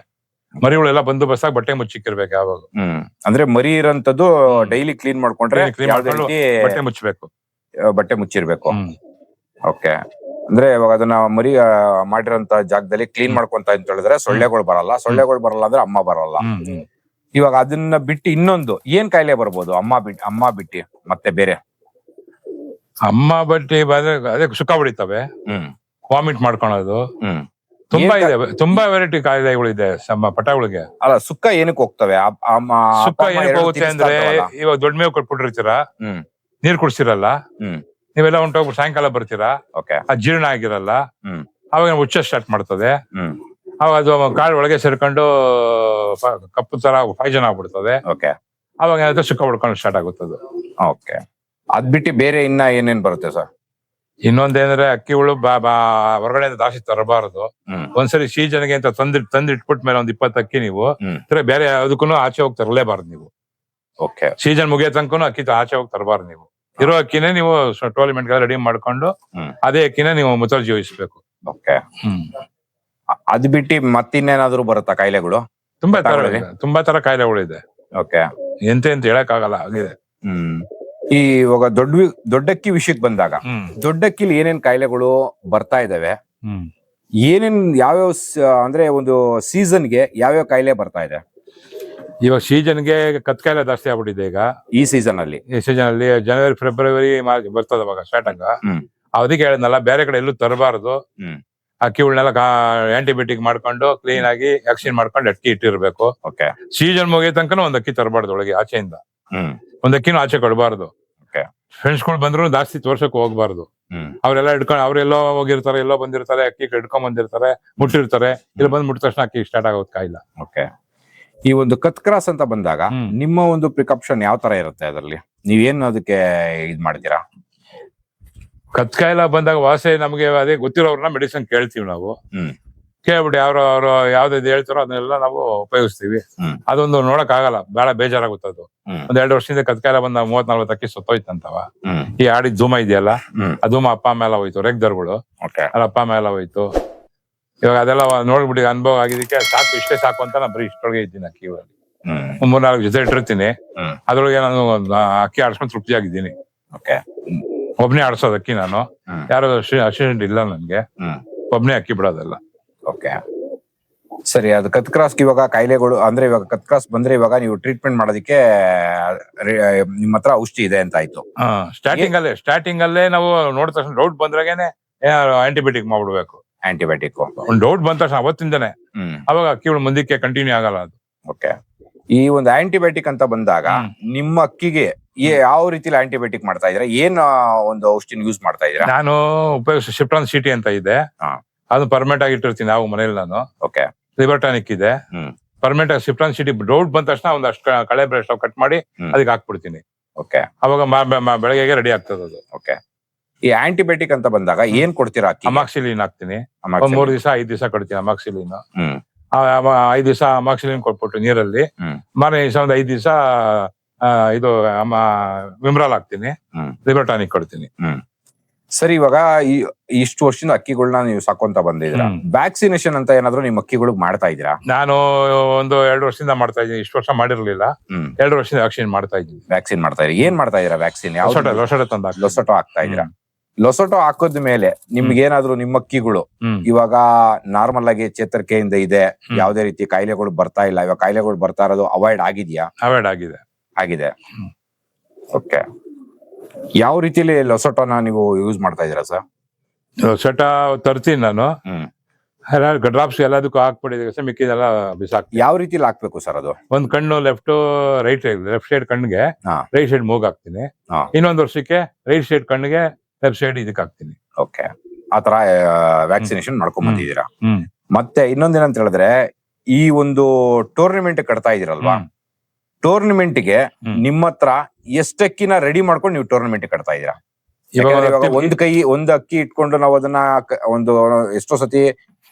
ಮರಿಗಳೆಲ್ಲ ಬಂದು ಬಸ್ಸಾಗಿ ಬಟ್ಟೆ ಮುಚ್ಚಿಕ್ಕಿರ್ಬೇಕು ಯಾವಾಗ. ಹ್ಮ್. ಅಂದ್ರೆ ಮರಿ ಇರೋಂಥದ್ದು ಡೈಲಿ ಕ್ಲೀನ್ ಮಾಡ್ಕೊಂಡ್ರೆ Daily clean ಯಾವ್ದೇ ಮಾಡ್ಕೊಂಡು ರೀತಿ ಬಟ್ಟೆ ಮುಚ್ಚಬೇಕು. ಆ, ಬಟ್ಟೆ ಮುಚ್ಚಿರ್ಬೇಕು. ಹ್ಮ್. ಓಕೆ ಅಂದ್ರೆ ಇವಾಗ ಅದನ್ನ ಮರಿ ಆ, ಮಾಡಿರೋಂತ ಜಾಗದಲ್ಲಿ ಕ್ಲೀನ್ ಮಾಡ್ಕೊಂತ ಅಂತ ಹೇಳಿದ್ರೆ ಸೊಳ್ಳೆಗಳು ಬರಲ್ಲ. ಸೊಳ್ಳೆಗಳು ಬರಲ್ಲ ಅಂದ್ರೆ ಅಮ್ಮ ಬರಲ್ಲ. ಹ್ಮ್. ಇವಾಗ ಅದನ್ನ ಬಿಟ್ಟು ಇನ್ನೊಂದು ಏನ್ ಕಾಯಿಲೆ ಬರ್ಬೋದು? ಅಮ್ಮ ಬಿಟ್ಟು ಅಮ್ಮ ಬಿಟ್ಟಿ ಮತ್ತೆ ಬೇರೆ? ಅಮ್ಮ ಬಟ್ಟಿ ಬಂದ್ರೆ ಅದೇ ಸುಖ ಹೊಡಿತವೆ ಹ್ಮ್. ವಾಮಿಟ್ ಮಾಡ್ಕೊಳೋದು. ಹ್ಮ್. ತುಂಬಾ ಇದೆ ತುಂಬಾ ವೆರೈಟಿ ಕಾಯಿಲೆಗಳಿದೆ ನಮ್ಮ ಪಟಗಳಿಗೆ. ಅಲ್ಲ ಸುಕ್ಕ ಏನಕ್ಕೆ ಹೋಗ್ತವೆ? ಸುಕ್ಕ ಏನಕ್ಕೆ ಹೋಗುತ್ತೆ ಅಂದ್ರೆ? ಇವಾಗ ದೊಡ್ಡ ಮೇವು ಕೊಟ್ಬಿಟ್ಟಿರ್ತೀರ? ಹ್ಮ್. ನೀರ್ ಕುಡ್ಸಿರಲ್ಲ? ಹ್ಮ್. ನೀವೆಲ್ಲ ಹೊಂಟೋಗ್ಬಿಟ್ಟು ಸಾಯಂಕಾಲ ಬರ್ತೀರಾ? ಓಕೆ ಆ ಜೀರ್ಣ ಆಗಿರಲ್ಲ? ಹ್ಮ್. ಅವಾಗ ಉಚ್ಚ ಸ್ಟಾರ್ಟ್ ಮಾಡ್ತದೆ. ಹ್ಮ್. ಅವಾಗ ಅದು ಕಾಳು ಒಳಗೆ ಸೇರ್ಕೊಂಡು ಕಪ್ಪು ತರ ಫೈಜನ್ ಆಗ್ಬಿಡ್ತದೆ. ಓಕೆ ಅವಾಗ ಏನಾದ್ರು ಸುಖ ಹೊಡ್ಕೊಂಡು ಸ್ಟಾರ್ಟ್ ಆಗುತ್ತದು. ಓಕೆ ಅದ್ ಬಿಟ್ಟು ಬೇರೆ ಇನ್ನ ಏನೇನ್ ಬರುತ್ತೆ ಸರ್? ಇನ್ನೊಂದೇನಂದ್ರೆ ಅಕ್ಕಿ ಹುಳು ಬಾ ಬಾ ಹೊರಗಡೆಯಿಂದ ದಾಸಿ ತರಬಾರದು. ಹ್ಮ್. ಒಂದ್ಸರಿ ಸೀಸನ್ಗೆ ಅಂತ ತಂದ್ ತಂದ್ ಇಟ್ಬಿಟ್ ಮೇಲೆ ಒಂದ್ ಇಪ್ಪತ್ತು ಅಕ್ಕಿ ನೀವು ಹ್ಮ್. ಬೇರೆ ಅದಕ್ಕೂ ಆಚೆ ಹೋಗಿ ತರಲೇಬಾರ್ದು ನೀವು. ಓಕೆ ಸೀಸನ್ ಮುಗಿಯೋ ತನಕ ಅಕ್ಕಿ ಆಚೆ ಹೋಗಿ ತರಬಾರ್ದು ನೀವು. ಇರೋ ಅಕ್ಕಿನೇ ನೀವು ಟೋರ್ನಮೆಂಟ್ ರೆಡಿ ಮಾಡ್ಕೊಂಡು ಅದೇ ಅಕ್ಕಿನೇ ನೀವು ಮುತರ್ಜಿ ವಹಿಸ್ಬೇಕು. ಓಕೆ ಅದ್ ಬಿಟ್ಟು ಮತ್ತಿನ್ನೇನಾದ್ರೂ ಬರುತ್ತಾ ಕಾಯಿಲೆಗಳು? ತುಂಬಾ ತರ ಇದೆ. ತುಂಬಾ ತರ ಕಾಯಿಲೆಗಳು ಇದೆ. ಓಕೆ. ಎಂತ ಅಂತ ಹೇಳಕ್ ಆಗಲ್ಲ ಆಗಿದೆ ಹ್ಮ್. ಈ ಇವಾಗ ದೊಡ್ಡ ದೊಡ್ಡಕ್ಕಿ ವಿಷಯಕ್ಕೆ ಬಂದಾಗ ದೊಡ್ಡಕ್ಕಿಲಿ ಏನೇನ್ ಕಾಯಿಲೆಗಳು ಬರ್ತಾ ಇದಾವೆ? ಹ್ಮ್. ಏನೇನ್ ಯಾವ್ಯಾವ ಅಂದ್ರೆ ಒಂದು ಸೀಸನ್ಗೆ ಯಾವ್ಯಾವ ಕಾಯಿಲೆ ಬರ್ತಾ ಇದೆ? ಇವಾಗ ಸೀಸನ್ಗೆ ಕತ್ಕಾಯಿಲೆ ಜಾಸ್ತಿ ಆಗ್ಬಿಟ್ಟಿದೆ ಈಗ. ಈ ಸೀಸನ್ ಅಲ್ಲಿ ಈ ಸೀಸನ್ ಅಲ್ಲಿ ಜನವರಿ ಫೆಬ್ರವರಿ ಮಾರ್ಚ್ ಬರ್ತದ ಅವಾಗ ಸ್ಟಾರ್ಟ್ ಆಗ. ಅದಕ್ಕೆ ಹೇಳಿದ್ನಲ್ಲ ಬೇರೆ ಕಡೆ ಎಲ್ಲೂ ತರಬಾರದು. ಹ್ಮ್. ಅಕ್ಕಿಗಳನ್ನೆಲ್ಲ ಆಂಟಿಬಯೋಟಿಕ್ ಮಾಡ್ಕೊಂಡು ಕ್ಲೀನ್ ಆಗಿ ವ್ಯಾಕ್ಸಿನ್ ಮಾಡ್ಕೊಂಡು ಅಕ್ಕಿ ಇಟ್ಟಿರ್ಬೇಕು. ಓಕೆ ಸೀಸನ್ ಮುಗಿಯ ತನಕ ಒಂದ್ ಅಕ್ಕಿ ತರಬಾರ್ದು ಒಳಗೆ ಆಚೆಯಿಂದ. ಹ್ಮ್. ಒಂದ್ ಅಕ್ಕಿನೂ ಆಚೆ ಕೊಡಬಾರ್ದು. ಓಕೆ ಫ್ರೆಂಡ್ಸ್ಗಳು ಬಂದ್ರು ಜಾಸ್ತಿ ತೋರ್ಸಕ್ ಹೋಗ್ಬಾರ್ದು. ಅವರೆಲ್ಲ ಹಿಡ್ಕೊಂಡು ಅವರೆಲ್ಲೋ ಹೋಗಿರ್ತಾರೆ ಎಲ್ಲೋ ಬಂದಿರ್ತಾರೆ ಅಕ್ಕಿ ಇಟ್ಕೊಂಡ್ ಬಂದಿರ್ತಾರೆ ಮುಟ್ಟಿರ್ತಾರೆ. ಇಲ್ಲಿ ಬಂದ್ ಮುಟ್ಟ ತಕ್ಷಣ ಅಕ್ಕಿ ಸ್ಟಾರ್ಟ್ ಆಗೋದ್ ಕಾಯಿಲ್ಲ. ಓಕೆ ಈ ಒಂದು ಕತ್ ಕ್ರಾಸ್ ಅಂತ ಬಂದಾಗ ನಿಮ್ಮ ಒಂದು ಪ್ರಿಕಾಪ್ಷನ್ ಯಾವ ತರ ಇರುತ್ತೆ ಅದರಲ್ಲಿ? ನೀವೇನು ಅದಕ್ಕೆ ಇದ್ ಮಾಡ್ತೀರಾ ಕತ್ಕಾಯಿಲ ಬಂದಾಗ ವಾಸೆ ನಮಗೆ ಅದೇ ಗೊತ್ತಿರೋರ್ನ ಮೆಡಿಸಿನ್ ಕೇಳ್ತೀವಿ ನಾವು. ಕೇಳ್ಬಿಟ್ಟು ಯಾರು ಅವರು ಯಾವ್ದು ಹೇಳ್ತಾರೋ ಅದನ್ನೆಲ್ಲ ನಾವು ಉಪಯೋಗಿಸ್ತೀವಿ. ಅದೊಂದು ನೋಡಕ್ ಆಗಲ್ಲ ಬಹಳ ಬೇಜಾರಾಗುತ್ತೆ ಅದು. ಒಂದ್ ಎರಡು ವರ್ಷದಿಂದ ಕತ್ಕಾಯಿಲ್ಲ ಬಂದ ಮೂವತ್ ನಲ್ವತ್ತು ಅಕ್ಕಿ ಸತ್ತೋಯ್ತಂತವ. ಈ ಆಡಿ ಧೂಮ ಇದೆಯಲ್ಲ ಆ ಧೂಮ ಅಪ್ಪ ಅಮ್ಮ ಎಲ್ಲ ಹೋಯ್ತು ರೆಗ್ದರ್ಗಳು. ಅಲ್ಲ ಅಪ್ಪ ಅಮ್ಮ ಎಲ್ಲ ಹೋಯ್ತು. ಇವಾಗ ಅದೆಲ್ಲ ನೋಡ್ಬಿಟ್ಟು ಅನುಭವ ಆಗಿದಕ್ಕೆ ಸಾಕು ಇಷ್ಟೇ ಸಾಕು ಅಂತ ನಾನು ಬರೀ ಇಷ್ಟೊಳಗೆ ಇದ್ದೀನಿ ಅಕ್ಕಿ ಹ್ಮ್. ಒಂದ್ ಮೂರ್ನಾಲ್ಕು ಜೊತೆ ಇಟ್ಟಿರ್ತೀನಿ. ಅದ್ರೊಳಗೆ ನಾನು ಅಕ್ಕಿ ಆಡ್ಸ್ಕೊಂಡು ತೃಪ್ತಿಯಾಗಿದ್ದೀನಿ. ಓಕೆ. ಒಬ್ನೇ ಆಡ್ಸೋದು ಅಕ್ಕಿ ನಾನು. ಯಾರು ಅಸಿಸ್ಟೆಂಟ್ ಇಲ್ಲ ನನ್ಗೆ. ಒಬ್ನೇ ಅಕ್ಕಿ ಬಿಡೋದಲ್ಲ. ಓಕೆ. ಸರಿ ಅದು ಕತ್ ಕ್ರಾಸ್ ಇವಾಗ ಕಾಯಿಲೆಗಳು ಅಂದ್ರೆ ಇವಾಗ ಕತ್ ಕ್ರಾಸ್ ಬಂದ್ರೆ ಇವಾಗ ನೀವು ಟ್ರೀಟ್ಮೆಂಟ್ ಮಾಡೋದಕ್ಕೆ ನಿಮ್ ನಿಮ್ಮ ಹತ್ರ ಔಷಧಿ ಇದೆ ಅಂತ ಆಯ್ತು. ಸ್ಟಾರ್ಟಿಂಗ್ ಅಲ್ಲೇ ಸ್ಟಾರ್ಟಿಂಗ್ ಅಲ್ಲೇ ನಾವು ನೋಡಿದ ತಕ್ಷಣ ಡೌಟ್ ಬಂದ್ರಾಗೇನೆ ಆಂಟಿಬಯೋಟಿಕ್ ಮಾಡ್ಬಿಡ್ಬೇಕು. ಆಂಟಿಬಯೋಟಿಕ್ ಒಂದ್ ಡೌಟ್ ಬಂದ ತಕ್ಷಣ ಅವತ್ತಿಂದನೇ. ಅವಾಗ ಅಕ್ಕಿಗಳು ಮುಂದಕ್ಕೆ ಕಂಟಿನ್ಯೂ ಆಗಲ್ಲ ಅದು. ಓಕೆ. ಈ ಒಂದು ಆಂಟಿಬಯೋಟಿಕ್ ಅಂತ ಬಂದಾಗ ನಿಮ್ಮ ಅಕ್ಕಿಗೆ ಯಾವ ರೀತಿಲಿ ಆಂಟಿಬಯೋಟಿಕ್ ಮಾಡ್ತಾ ಇದ್ರೆ ಏನ್ ಒಂದು ಔಷಧಿ ಯೂಸ್ ಮಾಡ್ತಾ ಇದ್ರೆ ನಾನು ಉಪಯೋಗಿಸ ಶಿಪ್ಟಾನ್ ಸಿಟಿ ಅಂತ ಇದೆ. ಅದು ಪರ್ಮನೆಂಟ್ ಆಗಿ ಇಟ್ಟಿರ್ತೀನಿ ನಾವು ಮನೇಲಿ ನಾನು. ಓಕೆ ಲಿಬರ್ಟಾನಿಕ್ ಇದೆ. ಪರ್ಮನೆಂಟ್ ಆಗಿ ಶಿಪ್ಟಾನ್ ಸಿಟಿ ಡೌಟ್ ಬಂದ ತಕ್ಷಣ ಒಂದಷ್ಟು ಕಳೆ ಬ್ರಷ್ ಕಟ್ ಮಾಡಿ. ಅದಕ್ಕೆ ಹಾಕ್ಬಿಡ್ತೀನಿ. ಓಕೆ ಅವಾಗ ಬೆಳಗ್ಗೆ ರೆಡಿ ಆಗ್ತದೆ ಅದು. ಓಕೆ ಈ ಆಂಟಿಬಯೋಟಿಕ್ ಅಂತ ಬಂದಾಗ ಏನ್ ಕೊಡ್ತೀರಾ ಅಮಾಕ್ಸಿಲಿನ್ ಹಾಕ್ತೀನಿ. ಒಂದ್ ಮೂರ್ ದಿವಸ ಐದ್ ದಿವಸ ಕೊಡ್ತೀನಿ ಅಮಾಕ್ಸಿಲಿನ್ ಐದ್ ದಿವಸ ಅಮಾಕ್ಸಿಲಿನ್ ಕೊಟ್ಬಿಟ್ಟು ನೀರಲ್ಲಿ. ಮಾರನೇ ದಿವಸ ಒಂದ್ ಐದ್ ದಿವಸ ಇದು ವಿಮ್ರಾಲ್ ಹಾಕ್ತೀನಿ. ಹ್ಮ್. ಲಿಬರ್ಟಾನಿಕ್ ಕೊಡ್ತೀನಿ. ಸರಿ ಇವಾಗ ಈ ಇಷ್ಟು ವರ್ಷದಿಂದ ಅಕ್ಕಿಗಳನ್ನ ನೀವು ಸಾಕೊಂತ ಬಂದಿದ್ದೀರಾ? ಹ್ಮ್. ವ್ಯಾಕ್ಸಿನೇಷನ್ ಅಂತ ಏನಾದ್ರು ನಿಮ್ಮ ಅಕ್ಕಿಗಳಿಗೆ ಮಾಡ್ತಾ ಇದ್ದೀರಾ? ನಾನು ಒಂದು ಎರಡು ವರ್ಷದಿಂದ ಮಾಡ್ತಾ ಇದ್ದೀನಿ. ಇಷ್ಟು ವರ್ಷ ಮಾಡಿರ್ಲಿಲ್ಲ. ಎರಡು ವರ್ಷದಿಂದ ವ್ಯಾಕ್ಸಿನ್ ಮಾಡ್ತಾ ಇದ್ದೀನಿ. ವ್ಯಾಕ್ಸಿನ್ ಮಾಡ್ತಾ ಇದ್ದೀರಾ? ಏನ್ ಮಾಡ್ತಾ ಇದ್ದೀರಾ ವ್ಯಾಕ್ಸಿನ್ ಲೊಸೊಟೊ ತಂದ ಲೊಸಟೋ ಹಾಕ್ತಾ ಇದ್ದೀರಾ? ಲೊಸೊಟೊ ಹಾಕೋದ್ ಮೇಲೆ ನಿಮ್ಗೆ ಏನಾದ್ರು ನಿಮ್ಮ ಅಕ್ಕಿಗಳು ಇವಾಗ ನಾರ್ಮಲ್ ಆಗಿ ಚೇತರಿಕೆಯಿಂದ ಇದೆ ಯಾವ್ದೇ ಯಾವುದೇ ರೀತಿ ಕಾಯಿಲೆಗಳು ಬರ್ತಾ ಇಲ್ಲ ಇವಾಗ ಕಾಯಿಲೆಗಳು ಬರ್ತಾ ಇರೋದು ಅವಾಯ್ಡ್ ಆಗಿದ್ಯಾ? ಅವಾಯ್ಡ್ ಆಗಿದೆ. ಆಗಿದೆ. ಓಕೆ. ಯಾವ ರೀತಿಲಿ ಲೊಸಟೋನ ನೀವು ಯೂಸ್ ಮಾಡ್ತಾ ಇದ್ದೀರಾ ಸರ್? ಲೊಸಟ ತರ್ತೀನಿ ನಾನು. ಹ್ಮ್. ಡ್ರಾಪ್ಸ್ ಎಲ್ಲದಕ್ಕೂ ಸರ್ ಮಿಕ್ಕಿದೆಲ್ಲ ಬಿಸಾಕ್ ಯಾವ ರೀತಿಲಿ ಹಾಕ್ಬೇಕು ಸರ್ ಅದು? ಒಂದ್ ಕಣ್ಣು left right side left side ಕಣ್ಣಿಗೆ ಹಾ. ರೈಟ್ ಸೈಡ್ ಮೂಗ್ ಹಾಕ್ತೀನಿ. ಹಾ. ಇನ್ನೊಂದ್ ವರ್ಷಕ್ಕೆ ರೈಟ್ ಸೈಡ್ ಕಣ್ಣಿಗೆ ಲೆಫ್ಟ್ ಸೈಡ್ ಇದಕ್ಕೆ ಹಾಕ್ತೀನಿ. ಓಕೆ. ಆತರ ವ್ಯಾಕ್ಸಿನೇಷನ್ ಮಾಡ್ಕೊಂಡ್. ಬಂದಿದ್ದೀರಾ? ಹ್ಮ್. ಮತ್ತೆ ಇನ್ನೊಂದೇನಂತ ಹೇಳಿದ್ರೆ ಈ ಒಂದು ಟೂರ್ನಮೆಂಟ್ ಕಟ್ತಾ ಇದೀರಲ್ವಾ ಹ್ಮ್. ಟೂರ್ನಮೆಂಟ್ಗೆ ಹ್ಮ್. ನಿಮ್ಮ ಹತ್ರ ಎಷ್ಟಕ್ಕಿನ ರೆಡಿ ಮಾಡ್ಕೊಂಡು ನೀವು ಟೂರ್ನಮೆಂಟ್ ಕಟ್ತಾ ಇದೀರಾ ಇವಾಗ ಯಾಕಂದ್ರೆ ಇವಾಗ ಒಂದ್ ಕೈ ಒಂದ್ ಅಕ್ಕಿ ಇಟ್ಕೊಂಡು ನಾವು ಅದನ್ನ ಕ- ಒಂದು ಎಷ್ಟೋ ಸತಿ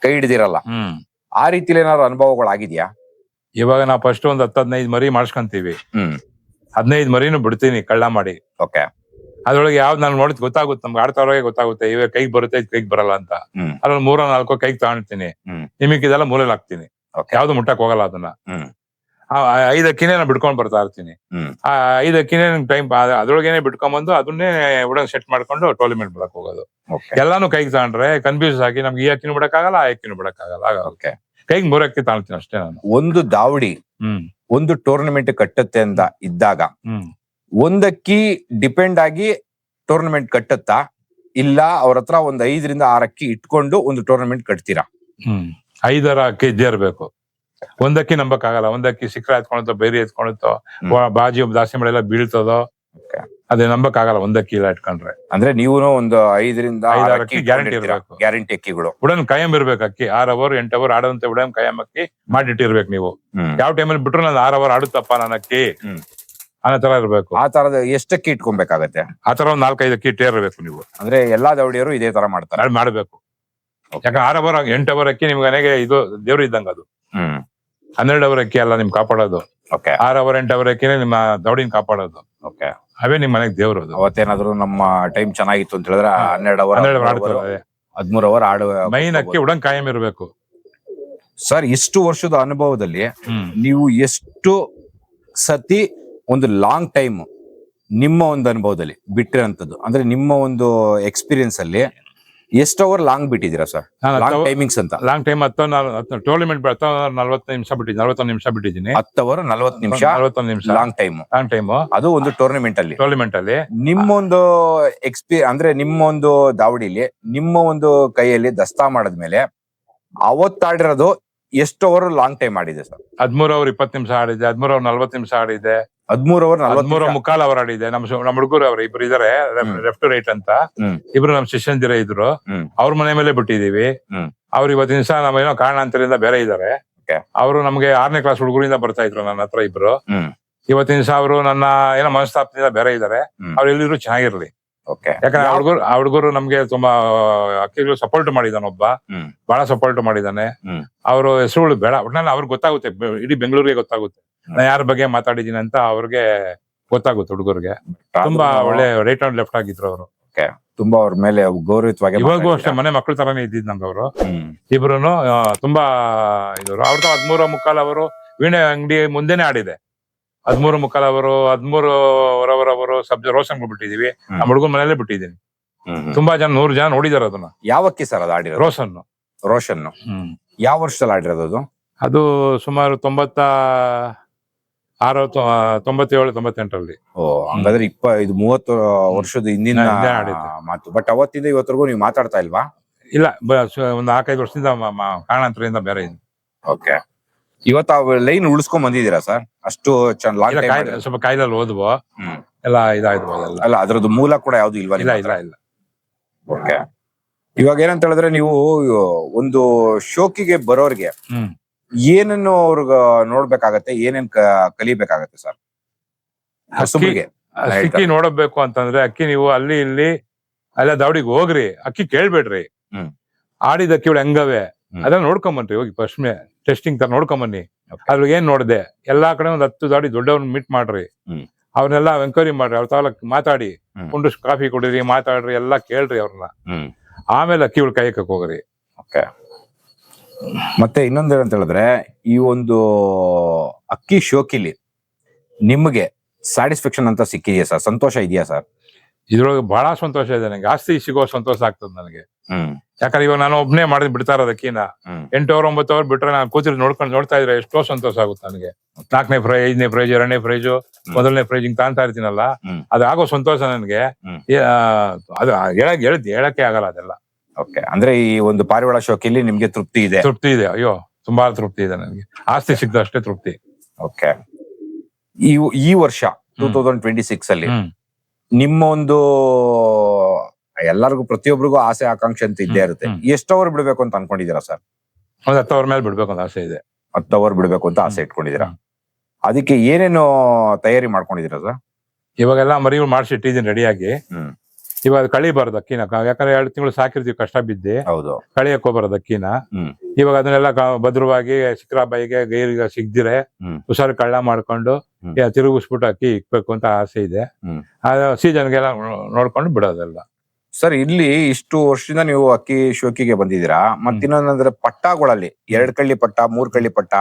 ಕೈ ಹಿಡಿದಿರಲ್ಲ. ಹ್ಮ್. ಆ ರೀತಿಲಿ ಏನಾದ್ರು ಅನುಭವಗಳಾಗಿದ್ಯಾ? ಇವಾಗ ನಾವು ಫಸ್ಟ್ ಒಂದ್ ಹತ್ತು ಹದಿನೈದು ಮರಿ ಮಾಡ್ಸ್ಕೊಂತೀವಿ. ಹ್ಮ್. ಹದಿನೈದು ಮರಿನೂ ಬಿಡ್ತೀನಿ ಕಳ್ಳ ಮಾಡಿ. ಓಕೆ. ಅದ್ರೊಳಗೆ ಯಾವ್ದು ನಾನು ನೋಡಿದ್ ಗೊತ್ತಾಗುತ್ತೆ ನಮ್ಗೆ ಆಡ್ತಾವ್ರಿಗೆ ಗೊತ್ತಾಗುತ್ತೆ ಇವಾಗ ಕೈಗೆ ಬರುತ್ತೆ ಕೈಗ್ ಕೈಗೆ ಬರಲ್ಲ ಅಂತ. ಹ್ಮ್. ಅದ್ರಲ್ಲಿ ಮೂರ ನಾಲ್ಕು ಕೈಗೆ ತಗೊಳ್ತೀನಿ ಹ್ಮ್. ನಿಮಗೆ ಇದೆಲ್ಲ ಮೂಲೆಯಲ್ಲಿ ಹಾಕ್ತೀನಿ. ಓಕೆ. ಯಾವ್ದು ಮುಟ್ಟಕ್ ಹೋಗಲ್ಲ ಅದನ್ನ. ಹ್ಮ್. ಆ ಐದ್ ಅಕ್ಕಿನೇ ನಾನು ಬಿಡ್ಕೊಂಡ್ ಬರ್ತಾ ಇರ್ತೀನಿ. ಆ ಐದ್ ಅಕ್ಕಿನೇ ಟೈಮ್ ಅದ್ರೊಳಗೇನೆ ಬಿಟ್ಕೊಂಡ್ಬಂದು ಅದನ್ನೇ ಉಡನ್ ಸೆಟ್ ಮಾಡ್ಕೊಂಡು ಟೋರ್ನಮೆಂಟ್ ಬಿಡಕ್ ಹೋಗೋದು. ಎಲ್ಲಾನು ಕೈಗೆ ತಗೊಂಡ್ರೆ ಕನ್ಫ್ಯೂಸ್ ಆಗಿ ನಮ್ಗೆ ಈ ಅಕ್ಕಿನೂ ಬಿಡಕ್ಕಾಗಲ್ಲ ಆ ಅಕ್ಕಿನೂ ಬಿಡಕ್ಕಾಗಲ್ಲ. ಓಕೆ ಕೈಗೆ ಮೂರು ಅಕ್ಕಿ ತಗೊಳ್ತೀನಿ ಅಷ್ಟೇ ನಾನು. ಒಂದು ದಾವಡಿ ಹ್ಮ್. ಒಂದು ಟೂರ್ನಮೆಂಟ್ ಕಟ್ಟತ್ತೆ ಅಂತ ಇದ್ದಾಗ ಹ್ಮ್. ಒಂದಕ್ಕಿ ಡಿಪೆಂಡ್ ಆಗಿ ಟೂರ್ನಮೆಂಟ್ ಕಟ್ಟತ್ತಾ ಇಲ್ಲ ಅವ್ರ ಹತ್ರ ಒಂದ್ ಐದರಿಂದ ಆರಕ್ಕಿ ಅಕ್ಕಿ ಇಟ್ಕೊಂಡು ಒಂದು ಟೂರ್ನಮೆಂಟ್ ಕಟ್ತೀರಾ? ಹ್ಮ್. ಐದರ ಅಕ್ಕಿ ಇದ್ದೇ ಇರ್ಬೇಕು. ಒಂದಕ್ಕಿ ನಂಬಕ್ ಆಗಲ್ಲ ಒಂದಕ್ಕಿ ಸಿಕ್ರ ಎತ್ಕೊಳತ್ತೋ ಬೇರೆ ಎತ್ಕೊಳತ್ತೋ ಬಾಜಿ ಒಬ್ಬ ದಾಸಿ ಮಳೆ ದಾಸಿಮಳೆಲ್ಲ ಬೀಳ್ತದೋ. ಅದೇ ನಂಬಕ್ ಆಗಲ್ಲ ಒಂದಕ್ಕಿ ಇಲ್ಲ ಇಟ್ಕೊಂಡ್ರೆ. ಅಂದ್ರೆ ನೀವು ಒಂದು ಐದರಿಂದ ಐದಾರು ಅಕ್ಕಿ ಗ್ಯಾರಂಟಿ ಇರಬೇಕು. ಗ್ಯಾರಂಟಿ ಅಕ್ಕಿಗಳು. ಉಡನ್ ಕಾಯಂ ಇರ್ಬೇಕು ಅಕ್ಕಿ. ಆರ್ ಅವರ್ ಎಂಟ್ ಅವರ್ ಆಡದಂತೆ ಉಡನ್ ಕಾಯಂ ಅಕ್ಕಿ ಮಾಡಿಟ್ಟಿರ್ಬೇಕು ನೀವು. ಯಾವ ಟೈಮಲ್ಲಿ ಬಿಟ್ರು ನಾನು ಆರ್ ಅವರ್ ಆಡುತ್ತಪ್ಪ ನಾನು ಅಕ್ಕಿ. ಅನ್ನೋ ತರ ಇರ್ಬೇಕು. ಆ ತರದ ಎಷ್ಟಕ್ಕಿ ಇಟ್ಕೊಬೇಕಾಗತ್ತೆ? ಆ ತರ ಒಂದ್ ನಾಲ್ಕೈದು ಅಕ್ಕಿ ಇಟ್ಟಿರ್ಬೇಕು ನೀವು. ಅಂದ್ರೆ ಎಲ್ಲಾ ದೌಡಿಯರು ಇದೇ ತರ ಮಾಡ್ತಾರೆ. ಮಾಡಬೇಕು. ಯಾಕಂದ್ರೆ ಆರ್ ಅವರ್ ಎಂಟ್ ಅವರ್ ಅಕ್ಕಿ ನಿಮ್ಗೆ ಮನೆಗೆ ಇದು ದೇವ್ರು ಇದ್ದಂಗ ಅದು. ಹನ್ನೆರಡು ಅವರ್ ಅಕ್ಕಿ ಅಲ್ಲ ನಿಮ್ ಕಾಪಾಡೋದು. ಓಕೆ ಆರ್ ಅವರ್ ಎಂಟು ಅವರ್ ಅಕ್ಕಿನೇ ನಿಮ್ಮ ದೌಡಿನ ಕಾಪಾಡೋದು. ಓಕೆ ಅವೇ ನಿಮ್ ಮನೆಗೆ ದೇವ್ರು ಅದು. ಅವತ್ತೇನಾದ್ರು ನಮ್ಮ ಟೈಮ್ ಚೆನ್ನಾಗಿತ್ತು ಅಂತ ಹೇಳಿದ್ರೆ ಹನ್ನೆರಡು ಅವರ್ ಹನ್ನೆರಡು ಆಡ್ತಾರೆ ಹದಿಮೂರು ಅವರ್ ಆಡುವ ಮೈನ್ ಅಕ್ಕಿ ಉಡನ್ ಕಾಯಂ ಇರಬೇಕು. ಸರ್ ಇಷ್ಟು ವರ್ಷದ ಅನುಭವದಲ್ಲಿ ನೀವು ಎಷ್ಟು ಸತಿ ಒಂದು ಲಾಂಗ್ ಟೈಮ್ ನಿಮ್ಮ ಒಂದು ಅನುಭವದಲ್ಲಿ ಬಿಟ್ಟಿರೋಂಥದ್ದು? ಅಂದ್ರೆ ನಿಮ್ಮ ಒಂದು ಎಕ್ಸ್ಪೀರಿಯನ್ಸ್ ಅಲ್ಲಿ ಎಷ್ಟು ಅವರ್ ಲಾಂಗ್ ಬಿಟ್ಟಿದ್ದೀರಾ ಸರ್ ಲಾಂಗ್ ಟೈಮಿಂಗ್ಸ್ ಅಂತ. ಲಾಂಗ್ ಟೈಮ್ ಹತ್ತು ಟೂರ್ನಮೆಂಟ್ ಹತ್ತು ನಲ್ವತ್ತು ನಿಮಿಷ ಬಿಟ್ಟಿದ್ದೀನಿ ನಲ್ವತ್ತೊಂದು ನಿಮಿಷ ಬಿಟ್ಟಿದ್ದೀನಿ. ಹತ್ತು ಅವರ್ ನಲ್ವತ್ತು ನಿಮಿಷ? ನಲ್ವತ್ತೊಂದು ನಿಮಿಷ. ಲಾಂಗ್ ಟೈಮ್ ಲಾಂಗ್ ಟೈಮ್ ಅದು ಒಂದು ಟೂರ್ನಮೆಂಟ್ ಅಲ್ಲಿ. ಟೂರ್ನಮೆಂಟ್ ಅಲ್ಲಿ. ನಿಮ್ಮೊಂದು ಎಕ್ಸ್ಪಿ ಅಂದ್ರೆ ನಿಮ್ಮ ಒಂದು ದಾವಡಿಲಿ ನಿಮ್ಮ ಒಂದು ಕೈಯಲ್ಲಿ ದಸ್ತಾ ಮಾಡಿದ್ಮೇಲೆ ಅವತ್ತಾಡಿರೋದು ಎಷ್ಟು ಅವರ್ ಲಾಂಗ್ ಟೈಮ್ ಆಡಿದೆ ಸರ್? ಹದ್ಮೂರ್ ಅವರ್ ಇಪ್ಪತ್ತು ನಿಮಿಷ ಆಡಿದೆ ಹದ್ಮೂರ್ ಅವ್ರ ನಲ್ವತ್ತು ನಿಮಿಷ ಆಡಿದೆ. ಹದಿಮೂರು ಅವರ್ ಹದ್ಮೂರ ಮುಕ್ಕಾಲ್ ಅವರ್ ಆಡಿದೆ. ನಮ್ ನಮ್ಮ ನಮ್ ಹುಡುಗರು ಅವ್ರ ಇಬ್ರು ಇದಾರೆ. ಲೆಫ್ಟ್ ರೈಟ್ ಅಂತ. ಇಬ್ರು ನಮ್ ಶಿಷ್ಯಂದಿರ ಇದ್ರು. ಅವ್ರ ಮನೆ ಮೇಲೆ ಬಿಟ್ಟಿದೀವಿ ಅವ್ರ ಇವತ್ತಿನ ದಿವಸ ನಮ್ಮ ಏನೋ ಕಾರಣಾಂತರದಿಂದ ಬೇರೆ ಇದಾರೆ. ಅವರು ನಮ್ಗೆ ಆರನೇ ಕ್ಲಾಸ್ ಹುಡುಗರಿಂದ ಬರ್ತಾ ಇದ್ರು ನನ್ನ ಹತ್ರ ಇಬ್ರು. ಇವತ್ತಿನ ದಿವಸ ಅವರು ನನ್ನ ಏನೋ ಮನಸ್ತಾಪದಿಂದ ಬೇರೆ ಇದಾರೆ. ಅವ್ರು ಎಲ್ಲಿದ್ರು ಚೆನ್ನಾಗಿರ್ಲಿ. ಯಾಕಂದ್ರೆ ಆ ಹುಡುಗರು ಆ ಹುಡುಗರು ನಮ್ಗೆ ತುಂಬಾ ಅಕ್ಕಿಗಳು ಸಪೋರ್ಟ್ ಮಾಡಿದಾನೆ ಒಬ್ಬ. ಹ್ಮ್. ಬಹಳ ಸಪೋರ್ಟ್ ಮಾಡಿದಾನೆ. ಹ್ಮ್. ಅವ್ರ ಹೆಸರುಗಳು ಬೇಡ. ಒಟ್ನಲ್ಲಿ ಅವ್ರಿಗೆ ಗೊತ್ತಾಗುತ್ತೆ. ಬೆ- ಇಡೀ ಬೆಂಗಳೂರಿಗೆ ಗೊತ್ತಾಗುತ್ತೆ. ನಾ ಯಾರ ಬಗ್ಗೆ ಮಾತಾಡಿದೀನಿ ಅಂತ ಅವ್ರಿಗೆ ಗೊತ್ತಾಗುತ್ತೆ ಹುಡುಗರಿಗೆ. ತುಂಬಾ ಒಳ್ಳೆ ರೈಟ್ ಅಂಡ್ ಲೆಫ್ಟ್ ಆಗಿದ್ರು ಅವರು. ತುಂಬಾ ಅವ್ರ ಮೇಲೆ ಗೌರವಿತವಾಗಿ ಇವಾಗೂ ಅಷ್ಟೇ ಮನೆ ಮಕ್ಕಳ ತರಾನೇ ಇದ್ದಿದ್ ನಮ್ಗೆ ಅವರು. ಹ್ಮ್. ಇಬ್ರು ತುಂಬಾ ಇದ್ರು ಅವ್ರದ್ದು ಹದ್ಮೂರು ಮುಕ್ಕಾಲ್ ಅವರು ವೀಣೆ ಅಂಗಡಿ ಮುಂದೆನೆ ಆಡಿದೆ. ಹದ್ಮೂರು ಮುಕ್ಕಾಲ್ ಅವರು ಹದ್ಮೂರು ವರವರವರು ಸಬ್ ರೋಷನ್ ಬಿಟ್ಟಿದೀವಿ. ನಮ್ಮ ಹುಡುಗನ ಮನೇಲೆ ಬಿಟ್ಟಿದ್ದೀನಿ. ತುಂಬಾ ಜನ ನೂರು ಜನ ನೋಡಿದಾರೆ ಅದನ್ನ. ಯಾವಕ್ಕೆ ಸರ್ ಅದು ಆಡಿರೋ ರೋಷನ್. ರೋಷನ್. ಹ್ಮ್. ಯಾವ ವರ್ಷದಲ್ಲಿ ಆಡಿರೋದು ಅದು? ಅದು ಸುಮಾರು ತೊಂಬತ್ತ ಆರು ತೊಂಬತ್ತೇಳು ತೊಂಬತ್ತೆಂಟರಲ್ಲಿ. ಓ ಹಂಗಾದ್ರೆ ಇಪ್ಪ ಇದು ಮೂವತ್ತು ವರ್ಷದ ಹಿಂದಿನ. ಮಾತು. ಬಟ್ ಅವತ್ತಿಂದ ಇವತ್ತರೆಗೂ ನೀವು ಮಾತಾಡ್ತಾ ಇಲ್ವಾ? ಇಲ್ಲ ಒಂದು ನಾಲ್ಕೈದು ವರ್ಷದಿಂದ ಕಾರಣಾಂತರದಿಂದ ಬೇರೆ ಇದೆ ಓಕೆ. ಇವತ್ತು ಲೈನ್ ಉಳಿಸ್ಕೊಂಡ್ ಬಂದಿದ್ದೀರಾ ಸರ್? ಅಷ್ಟು ಚೆನ್ನಾಗಿ ಸ್ವಲ್ಪ ಕಾಯಿಲೆ ಹ್ಮ್. ಎಲ್ಲ ಇದಾಯ್ತು ಅದೆಲ್ಲ ಅಲ್ಲ ಅದ್ರದ್ದು ಮೂಲ ಕೂಡ ಯಾವ್ದು ಇಲ್ವಾ ಇಲ್ಲ ಇಲ್ಲ ಇಲ್ಲ. ಓಕೆ ಇವಾಗ ಏನಂತ ಹೇಳಿದ್ರೆ ನೀವು ಒಂದು ಶೋಕಿಗೆ ಬರೋರ್ಗೆ ಏನನ್ನು ಅವ್ರಿಗೆ ನೋಡ್ಬೇಕಾಗತ್ತೆ ಏನೇನ್ ಕಲಿಬೇಕಾಗತ್ತೆ ಸರ್? ಹೊಸಬ್ರಿಗೆ ಅಕ್ಕಿ ನೋಡಬೇಕು ಅಂತಂದ್ರೆ ಅಕ್ಕಿ ನೀವು ಅಲ್ಲಿ ಇಲ್ಲಿ ಅಲ್ಲ ದಾವಡಿಗೆ ಹೋಗ್ರಿ ಅಕ್ಕಿ ಕೇಳ್ಬೇಡ್ರಿ. ಆಡಿದ ಅಕ್ಕಿಗಳು ಹೆಂಗವೆ. ಅದನ್ನ ನೋಡ್ಕೊಂಬನ್ರಿ ಹೋಗಿ ಫಸ್ಟ್ ಟೆಸ್ಟಿಂಗ್ ತರ ನೋಡ್ಕೊಂಬನ್ನಿ. ಅದ್ರಾಗ ಏನ್ ನೋಡಿದೆ? ಎಲ್ಲಾ ಕಡೆ ಒಂದ್ ಹತ್ತು ದಾಡಿ ದೊಡ್ಡವ್ರನ್ನ ಮೀಟ್ ಮಾಡ್ರಿ. ಅವ್ರನ್ನೆಲ್ಲ ಎಂಕ್ವೈರಿ ಮಾಡ್ರಿ ಅವ್ರ ತಾಲ ಮಾತಾಡಿ. ಕುಂಡು ಕಾಫಿ ಕುಡಿರಿ ಮಾತಾಡ್ರಿ ಎಲ್ಲ ಕೇಳ್ರಿ ಅವ್ರನ್ನ. ಆಮೇಲೆ ಅಕ್ಕಿಗಳು ಕಾಯಕಕ್ ಹೋಗ್ರಿ. ಓಕೆ ಮತ್ತೆ ಇನ್ನೊಂದು ಏನಂತ ಹೇಳಿದ್ರೆ ಈ ಒಂದು ಅಕ್ಕಿ ಶೋಕಿಲಿ ನಿಮಗೆ ಸ್ಯಾಟಿಸ್ಫ್ಯಾಕ್ಷನ್ ಅಂತ ಸಿಕ್ಕಿದೆಯಾ ಸರ್? ಸಂತೋಷ ಇದೆಯಾ ಸರ್? ಇದ್ರೊಳಗೆ ಬಹಳ ಸಂತೋಷ ಇದೆ ನನಗೆ ಆಸ್ತಿ ಸಿಗೋ ಸಂತೋಷ ಆಗ್ತದೆ ನನಗೆ. ಯಾಕಂದ್ರೆ ಇವಾಗ ನಾನು ಒಬ್ನೇ ಮಾಡಿದ್ ಬಿಡ್ತಾರ ಅದಕ್ಕಿನ್ನ. ಎಂಟು ಅವರ್ ಒಂಬತ್ತು ಅವರ್ ಬಿಟ್ರೆ ನಾನು ಕೂತಿರ್ ನೋಡ್ಕೊಂಡು ನೋಡ್ತಾ ಇದ್ರೆ ಎಷ್ಟೋ ಸಂತೋಷ ಆಗುತ್ತೆ ನನಗೆ. ನಾಲ್ಕನೇ ಪ್ರೈಜ್ ಐದನೇ ಪ್ರೈಜ್ ಎರಡನೇ ಪ್ರೈಜು ಮೊದಲನೇ ಪ್ರೈಜ್ ಹಿಂಗ್ ತಾಂತಾ ಇರ್ತೀನಲ್ಲ. ಅದಾಗೋ ಸಂತೋಷ ನನಗೆ. ಆ, ಅದು ಹೇಳಕ್ ಹೇಳ್ ಹೇಳಕ್ಕೆ ಆಗಲ್ಲ ಅದೆಲ್ಲ. ಓಕೆ. ಅಂದ್ರೆ ಈ ಒಂದು ಪಾರಿವಾಳ ಶೋಕಿಲಿ ನಿಮ್ಗೆ ತೃಪ್ತಿ ಇದೆ? ತೃಪ್ತಿ ಇದೆ. ಅಯ್ಯೋ ತುಂಬಾ ತೃಪ್ತಿ ಇದೆ ನನಗೆ. ಆಸ್ತಿ ಸಿಗ್ದ ಅಷ್ಟೇ ತೃಪ್ತಿ. ಓಕೆ. ಈ ಈ ವರ್ಷ ಟೂ ತೌಸಂಡ್ ಟ್ವೆಂಟಿ ಸಿಕ್ಸ್ ಅಲ್ಲಿ ನಿಮ್ಮ ಒಂದು ಎಲ್ಲರಿಗೂ ಪ್ರತಿಯೊಬ್ಬರಿಗೂ ಆಸೆ ಆಕಾಂಕ್ಷೆ ಅಂತ ಇದ್ದೇ ಇರುತ್ತೆ. ಎಷ್ಟು ಅವರ್ ಬಿಡ್ಬೇಕು ಅಂತ ಅನ್ಕೊಂಡಿದೀರಾ ಸರ್? ಒಂದ್ ಹತ್ತು ಅವರ್ ಮೇಲೆ ಬಿಡ್ಬೇಕು ಅಂತ ಆಸೆ ಇದೆ. ಹತ್ತು ಅವರ್ ಬಿಡ್ಬೇಕು ಅಂತ ಆಸೆ ಇಟ್ಕೊಂಡಿದೀರಾ. ಅದಕ್ಕೆ ಏನೇನು ತಯಾರಿ ಮಾಡ್ಕೊಂಡಿದೀರಾ ಸರ್? ಇವಾಗೆಲ್ಲ ಮರಿಗಳು ಮಾಡಿಸಿಟ್ಟಿದ್ದೀನಿ ರೆಡಿಯಾಗಿ. ಹ್ಮ್. ಇವಾಗ ಕಳಿಬಾರ್ದು ಅಕ್ಕಿನ. ಯಾಕಂದ್ರೆ ಎರಡು ತಿಂಗಳು ಸಾಕಿರ್ತೀವಿ ಕಷ್ಟ ಬಿದ್ದಿ. ಹೌದು. ಕಳಿಯಕ್ ಹೋಗ್ಬಾರ್ದು ಅಕ್ಕಿನ. ಹ್ಮ್. ಇವಾಗ ಅದನ್ನೆಲ್ಲ ಭದ್ರವಾಗಿ ಶಿಖರಾಬಾಯಿಗೆ ಗೈರಿಗೆ ಸಿಗ್ದಿರೆ. ಹುಷಾರು ಕಳ್ಳ ಮಾಡ್ಕೊಂಡು ತಿರುಗಿಸ್ಬಿಟ್ಟು ಅಕ್ಕಿ ಇಕ್ಬೇಕು ಅಂತ ಆಸೆ ಇದೆ. ಸೀಸನ್ಗೆಲ್ಲ ನೋಡ್ಕೊಂಡು ಬಿಡೋದೆಲ್ಲ. ಸರ್ ಇಲ್ಲಿ ಇಷ್ಟು ವರ್ಷದಿಂದ ನೀವು ಅಕ್ಕಿ ಶೋಕಿಗೆ ಬಂದಿದ್ದೀರಾ? ಮತ್ತೆ ಇನ್ನೊಂದಂದ್ರೆ ಪಟ್ಟಗಳಲ್ಲಿ ಎರಡ್ ಕಳ್ಳಿ ಪಟ್ಟ ಮೂರ್ ಕಳ್ಳಿ ಪಟ್ಟ